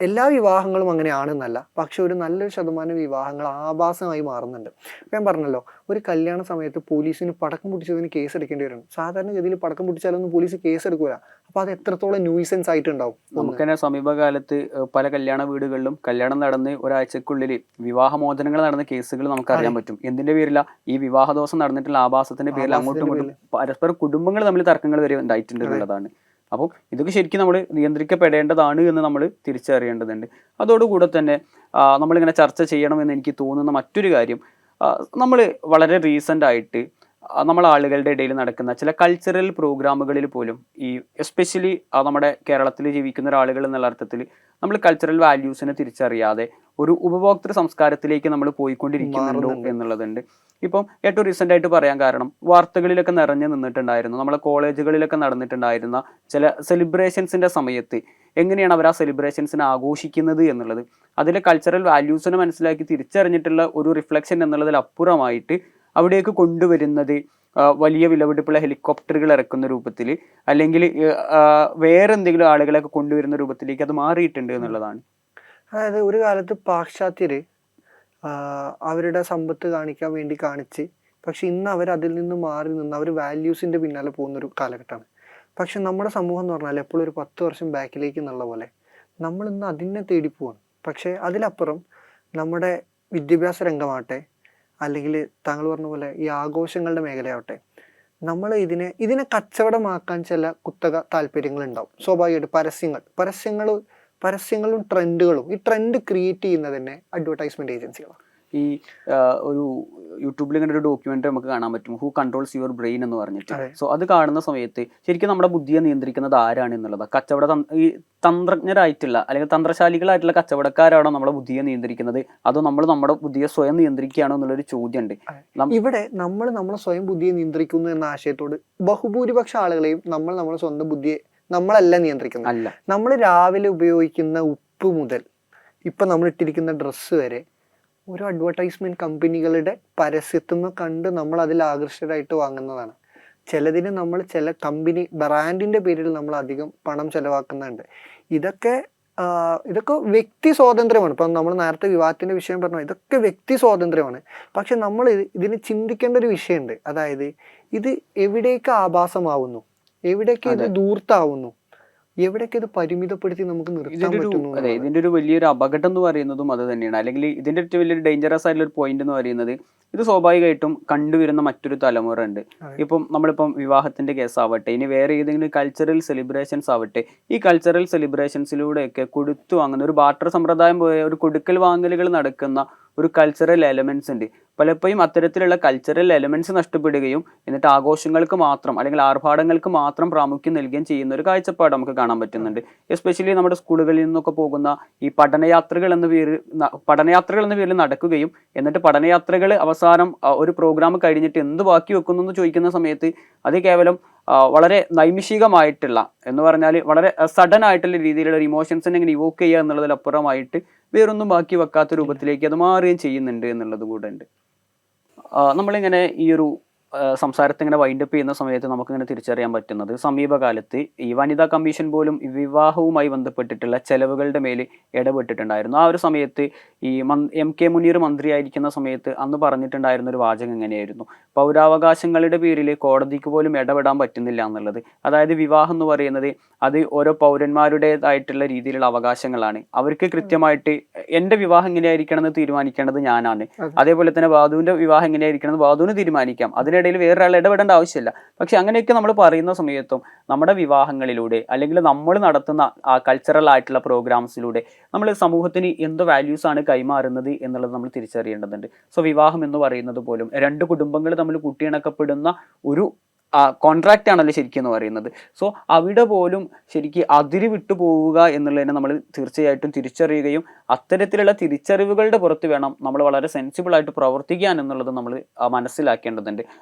എല്ലാ വിവാഹങ്ങളും അങ്ങനെയാണെന്നല്ല. പക്ഷെ ഒരു നല്ലൊരു ശതമാനം വിവാഹങ്ങൾ ആഭാസമായി മാറുന്നുണ്ട്. ഞാൻ പറഞ്ഞല്ലോ ഒരു കല്യാണ സമയത്ത് പോലീസിന് പടക്കം പൊട്ടിച്ചതിന് കേസ് എടുക്കേണ്ടി വരും. സാധാരണഗതിയിൽ പടക്കം പൊട്ടിച്ചാലൊന്നും പോലീസ് കേസ് എടുക്കൂല. അപ്പൊ അത് എത്രത്തോളം ന്യൂസൻസ് ആയിട്ടുണ്ടാവും. നമുക്ക് തന്നെ സമീപകാലത്ത് പല കല്യാണ വീടുകളിലും കല്യാണം നടന്ന് ഒരാഴ്ചക്കുള്ളിൽ വിവാഹമോചനങ്ങൾ നടന്ന കേസുകൾ നമുക്ക് അറിയാൻ പറ്റും. എന്തിന്റെ പേരില? ഈ വിവാഹ ദിവസം നടന്നിട്ടുള്ള ആഭാസത്തിന്റെ പേരിൽ അങ്ങോട്ടും ഇങ്ങോട്ടും പരസ്പരം കുടുംബങ്ങൾ തമ്മിൽ തർക്കങ്ങൾ വരെ ഉണ്ടായിട്ടുണ്ട് എന്നുള്ളതാണ് അപ്പോൾ ഇതൊക്കെ ശരിക്കും നമ്മൾ നിയന്ത്രിക്കപ്പെടേണ്ടതാണ് എന്ന് നമ്മൾ തിരിച്ചറിയേണ്ടതുണ്ട്. അതോടുകൂടെ തന്നെ നമ്മളിങ്ങനെ ചർച്ച ചെയ്യണമെന്ന് എനിക്ക് തോന്നുന്ന മറ്റൊരു കാര്യം നമ്മൾ വളരെ റീസെന്റ് ആയിട്ട് നമ്മൾ ആളുകളുടെ ഇടയിൽ നടക്കുന്ന ചില കൾച്ചറൽ പ്രോഗ്രാമുകളിൽ പോലും ഈ എസ്പെഷ്യലി നമ്മുടെ കേരളത്തിൽ ജീവിക്കുന്ന ഒരാളുകൾ എന്നുള്ള അർത്ഥത്തിൽ നമ്മൾ കൾച്ചറൽ വാല്യൂസിനെ തിരിച്ചറിയാതെ ഒരു ഉപഭോക്തൃ സംസ്കാരത്തിലേക്ക് നമ്മൾ പോയിക്കൊണ്ടിരിക്കുന്നുണ്ടോ. എന്നുള്ളതുണ്ട്. ഇപ്പം ഏറ്റവും റീസെന്റ് ആയിട്ട് പറയാൻ കാരണം വാർത്തകളിലൊക്കെ നിറഞ്ഞു നിന്നിട്ടുണ്ടായിരുന്നു. നമ്മളെ കോളേജുകളിലൊക്കെ നടന്നിട്ടുണ്ടായിരുന്ന ചില സെലിബ്രേഷൻസിന്റെ സമയത്ത് എങ്ങനെയാണ് അവർ ആ സെലിബ്രേഷൻസിനെ ആഘോഷിക്കുന്നത് എന്നുള്ളത്. അതിലെ കൾച്ചറൽ വാല്യൂസിനെ മനസ്സിലാക്കി തിരിച്ചറിഞ്ഞിട്ടുള്ള ഒരു റിഫ്ലക്ഷൻ എന്നുള്ളതിലപ്പുറമായിട്ട് അവിടേക്ക് കൊണ്ടുവരുന്നത് വലിയ വിലപിടിപ്പുള്ള ഹെലികോപ്റ്ററുകൾ ഇറക്കുന്ന രൂപത്തിൽ അല്ലെങ്കിൽ വേറെ എന്തെങ്കിലും ആളുകളെയൊക്കെ കൊണ്ടുവരുന്ന രൂപത്തിലേക്ക് അത് മാറിയിട്ടുണ്ട് എന്നുള്ളതാണ്. അതായത് ഒരു കാലത്ത് പാശ്ചാത്യര് അവരുടെ സമ്പത്ത് കാണിക്കാൻ വേണ്ടി കാണിച്ച് പക്ഷെ ഇന്ന് അവർ അതിൽ നിന്ന് മാറി നിന്ന് അവർ വാല്യൂസിന്റെ പിന്നാലെ പോകുന്ന ഒരു കാലഘട്ടമാണ്. പക്ഷെ നമ്മുടെ സമൂഹം എന്ന് പറഞ്ഞാൽ എപ്പോഴും ഒരു പത്ത് വർഷം ബാക്കിലേക്ക് എന്നുള്ള പോലെ നമ്മൾ ഇന്ന് അതിനെ തേടി പോവാണ്. പക്ഷെ അതിലപ്പുറം നമ്മുടെ വിദ്യാഭ്യാസ രംഗമാവട്ടെ അല്ലെങ്കിൽ താങ്കൾ പറഞ്ഞ പോലെ ഈ ആഘോഷങ്ങളുടെ മേഖലയാവട്ടെ നമ്മൾ ഇതിനെ ഇതിനെ കച്ചവടമാക്കാൻ ചില കുത്തക താല്പര്യങ്ങൾ ഉണ്ടാവും. സ്വാഭാവികമായിട്ട് പരസ്യങ്ങൾ. പരസ്യങ്ങൾ പരസ്യങ്ങളും ട്രെൻഡുകളും ഈ ട്രെൻഡ് ക്രിയേറ്റ് ചെയ്യുന്നത് തന്നെ അഡ്വർടൈസ്മെന്റ് ഏജൻസികളാണ് ഈ ഒരു യൂട്യൂബിൽ ഇങ്ങനെ ഒരു ഡോക്യുമെന്ററി നമുക്ക് കാണാൻ പറ്റും. ഹു കൺട്രോൾസ് യുവർ ബ്രെയിൻ എന്ന് പറഞ്ഞിട്ട്. സോ അത് കാണുന്ന സമയത്ത് ശരിക്കും നമ്മുടെ ബുദ്ധിയെ നിയന്ത്രിക്കുന്നത് ആരാണ് എന്നുള്ളത്. കച്ചവട ഈ തന്ത്രജ്ഞരായിട്ടുള്ള അല്ലെങ്കിൽ തന്ത്രശാലികളായിട്ടുള്ള കച്ചവടക്കാരാണോ നമ്മുടെ ബുദ്ധിയെ നിയന്ത്രിക്കുന്നത്? അതോ നമ്മൾ നമ്മുടെ ബുദ്ധിയെ സ്വയം നിയന്ത്രിക്കുകയാണോ എന്നുള്ളൊരു ചോദ്യമുണ്ട് ഇവിടെ നമ്മൾ നമ്മളെ സ്വയം ബുദ്ധിയെ നിയന്ത്രിക്കുന്നു എന്ന ആശയത്തോട് ബഹുഭൂരിപക്ഷ ആളുകളെയും നമ്മൾ നമ്മുടെ സ്വന്തം ബുദ്ധിയെ നമ്മളല്ല നിയന്ത്രിക്കുന്നത്. നമ്മൾ രാവിലെ ഉപയോഗിക്കുന്ന ഉപ്പ് മുതൽ ഇപ്പം നമ്മൾ ഇട്ടിരിക്കുന്ന ഡ്രസ്സ് വരെ ഓരോ അഡ്വർടൈസ്മെന്റ് കമ്പനികളുടെ പരസ്യത്തുനിന്ന് കണ്ട് നമ്മൾ അതിൽ ആകർഷകരായിട്ട് വാങ്ങുന്നതാണ്. ചിലതിന് നമ്മൾ ചില കമ്പനി ബ്രാൻഡിന്റെ പേരിൽ നമ്മൾ അധികം പണം ചെലവാക്കുന്നുണ്ട്. ഇതൊക്കെ ഇതൊക്കെ വ്യക്തി സ്വാതന്ത്ര്യമാണ്. ഇപ്പം നമ്മൾ നേരത്തെ വിവാഹത്തിന്റെ വിഷയം പറഞ്ഞു ഇതൊക്കെ വ്യക്തി സ്വാതന്ത്ര്യമാണ്. പക്ഷെ നമ്മൾ ഇത് ഇതിന് ചിന്തിക്കേണ്ട ഒരു വിഷയമുണ്ട്. അതായത് ഇത് എവിടേക്ക് ആഭാസമാവുന്നു? എവിടേക്ക് ഇത് ദൂർത്താവുന്നു? എവിടേക്ക് ഇത് പരിമിതപ്പെടുത്തി നമുക്ക് നിർത്താൻ പറ്റുന്നു അതെ ഇതിന്റെ ഒരു വലിയൊരു അപകടം എന്ന് പറയുന്നതും അത് തന്നെയാണ്. അല്ലെങ്കിൽ ഇതിന്റെ ഏറ്റവും വലിയൊരു ഡേഞ്ചറസ് ആയിട്ടുള്ള ഒരു പോയിന്റ് എന്ന് പറയുന്നത് ഇത് സ്വാഭാവികമായിട്ടും കണ്ടുവരുന്ന മറ്റൊരു തലമുറ ഉണ്ട്. ഇപ്പം നമ്മളിപ്പം വിവാഹത്തിന്റെ കേസ് ആവട്ടെ ഇനി വേറെ ഏതെങ്കിലും കൾച്ചറൽ സെലിബ്രേഷൻസ് ആവട്ടെ ഈ കൾച്ചറൽ സെലിബ്രേഷൻസിലൂടെയൊക്കെ കൊടുത്തു വാങ്ങുന്ന ഒരു ബാട്ടർ സമ്പ്രദായം പോയ ഒരു കൊടുക്കൽ വാങ്ങലുകൾ നടക്കുന്ന ഒരു കൾച്ചറൽ എലമെന്റ്സ് ഉണ്ട്. പലപ്പോഴും അത്തരത്തിലുള്ള കൾച്ചറൽ എലമെന്റ്സ് നഷ്ടപ്പെടുകയും എന്നിട്ട് ആഘോഷങ്ങൾക്ക് മാത്രം അല്ലെങ്കിൽ ആർഭാടങ്ങൾക്ക് മാത്രം പ്രാമുഖ്യം നൽകുകയും ചെയ്യുന്ന ഒരു കാഴ്ചപ്പാട് നമുക്ക് കാണാൻ പറ്റുന്നുണ്ട്. എസ്പെഷ്യലി നമ്മുടെ സ്കൂളുകളിൽ നിന്നൊക്കെ പോകുന്ന ഈ പഠനയാത്രകൾ എന്ന പേര് പഠനയാത്രകൾ എന്ന പേരിൽ നടക്കുകയും എന്നിട്ട് പഠനയാത്രകൾ അവസാനം ഒരു പ്രോഗ്രാം കഴിഞ്ഞിട്ട് എന്ത് ബാക്കി വെക്കുന്നു എന്ന് ചോദിക്കുന്ന സമയത്ത് അത് കേവലം വളരെ നൈമിഷികമായിട്ടുള്ള എന്ന് പറഞ്ഞാൽ വളരെ സഡൻ ആയിട്ടുള്ള രീതിയിലുള്ള ഇമോഷൻസിനെ ഇങ്ങനെ ഇവോക്ക് ചെയ്യുക എന്നുള്ളതിലപ്പുറമായിട്ട് വേറൊന്നും ബാക്കി വെക്കാത്ത രൂപത്തിലേക്ക് അത് മാറുകയും ചെയ്യുന്നുണ്ട് എന്നുള്ളത് കൂടെ ഉണ്ട്. നമ്മളിങ്ങനെ ഈ ഒരു സംസാരത്തെ ഇങ്ങനെ വൈൻഡപ്പ് ചെയ്യുന്ന സമയത്ത് നമുക്കിങ്ങനെ തിരിച്ചറിയാൻ പറ്റുന്നത്. സമീപകാലത്ത് ഈ വനിതാ കമ്മീഷൻ പോലും വിവാഹവുമായി ബന്ധപ്പെട്ടിട്ടുള്ള ചെലവുകളുടെ മേൽ ഇടപെട്ടിട്ടുണ്ടായിരുന്നു. ആ ഒരു സമയത്ത് ഈ എം കെ മുനീർ മന്ത്രിയായിരിക്കുന്ന സമയത്ത് അന്ന് പറഞ്ഞിട്ടുണ്ടായിരുന്ന ഒരു വാചകം എങ്ങനെയായിരുന്നു പൗരാവകാശങ്ങളുടെ പേരിൽ കോടതിക്ക് പോലും ഇടപെടാൻ പറ്റുന്നില്ല എന്നുള്ളത്. അതായത് വിവാഹം എന്ന് പറയുന്നത് അത് ഓരോ പൗരന്മാരുടേതായിട്ടുള്ള രീതിയിലുള്ള അവകാശങ്ങളാണ്. അവർക്ക് കൃത്യമായിട്ട് എന്റെ വിവാഹം എങ്ങനെയായിരിക്കണം എന്ന് തീരുമാനിക്കേണ്ടത് ഞാനാണ്. അതേപോലെ തന്നെ ബാധുവിന്റെ വിവാഹം എങ്ങനെയായിരിക്കണം എന്ന് ബാധുവിന് തീരുമാനിക്കാം. അതിനിടയിൽ വേറൊരാൾ ഇടപെടേണ്ട ആവശ്യമില്ല. പക്ഷെ അങ്ങനെയൊക്കെ നമ്മൾ പറയുന്ന സമയത്തും നമ്മുടെ വിവാഹങ്ങളിലൂടെ അല്ലെങ്കിൽ നമ്മൾ നടത്തുന്ന ആ കൾച്ചറൽ ആയിട്ടുള്ള പ്രോഗ്രാംസിലൂടെ നമ്മൾ സമൂഹത്തിന് എന്ത് വാല്യൂസ് ആണ് കൈമാറുന്നത് എന്നുള്ളത് നമ്മൾ തിരിച്ചറിയേണ്ടതുണ്ട്. സോ വിവാഹം എന്ന് പറയുന്നത് പോലും രണ്ട് കുടുംബങ്ങൾ തമ്മിൽ കൂട്ടിയിണക്കപ്പെടുന്ന ഒരു കോൺട്രാക്റ്റ് ആണല്ലോ ശരിക്കും എന്ന് പറയുന്നത്. സോ അവിടെ പോലും ശരിക്കും അതിര് വിട്ടു പോവുക എന്നുള്ളതിനെ നമ്മൾ തീർച്ചയായിട്ടും തിരിച്ചറിയുകയും അത്തരത്തിലുള്ള തിരിച്ചറിവുകളുടെ പുറത്ത് വേണം നമ്മൾ വളരെ സെൻസിബിൾ ആയിട്ട് പ്രവർത്തിക്കാൻ എന്നുള്ളത് നമ്മൾ മനസ്സിലാക്കേണ്ടതുണ്ട്.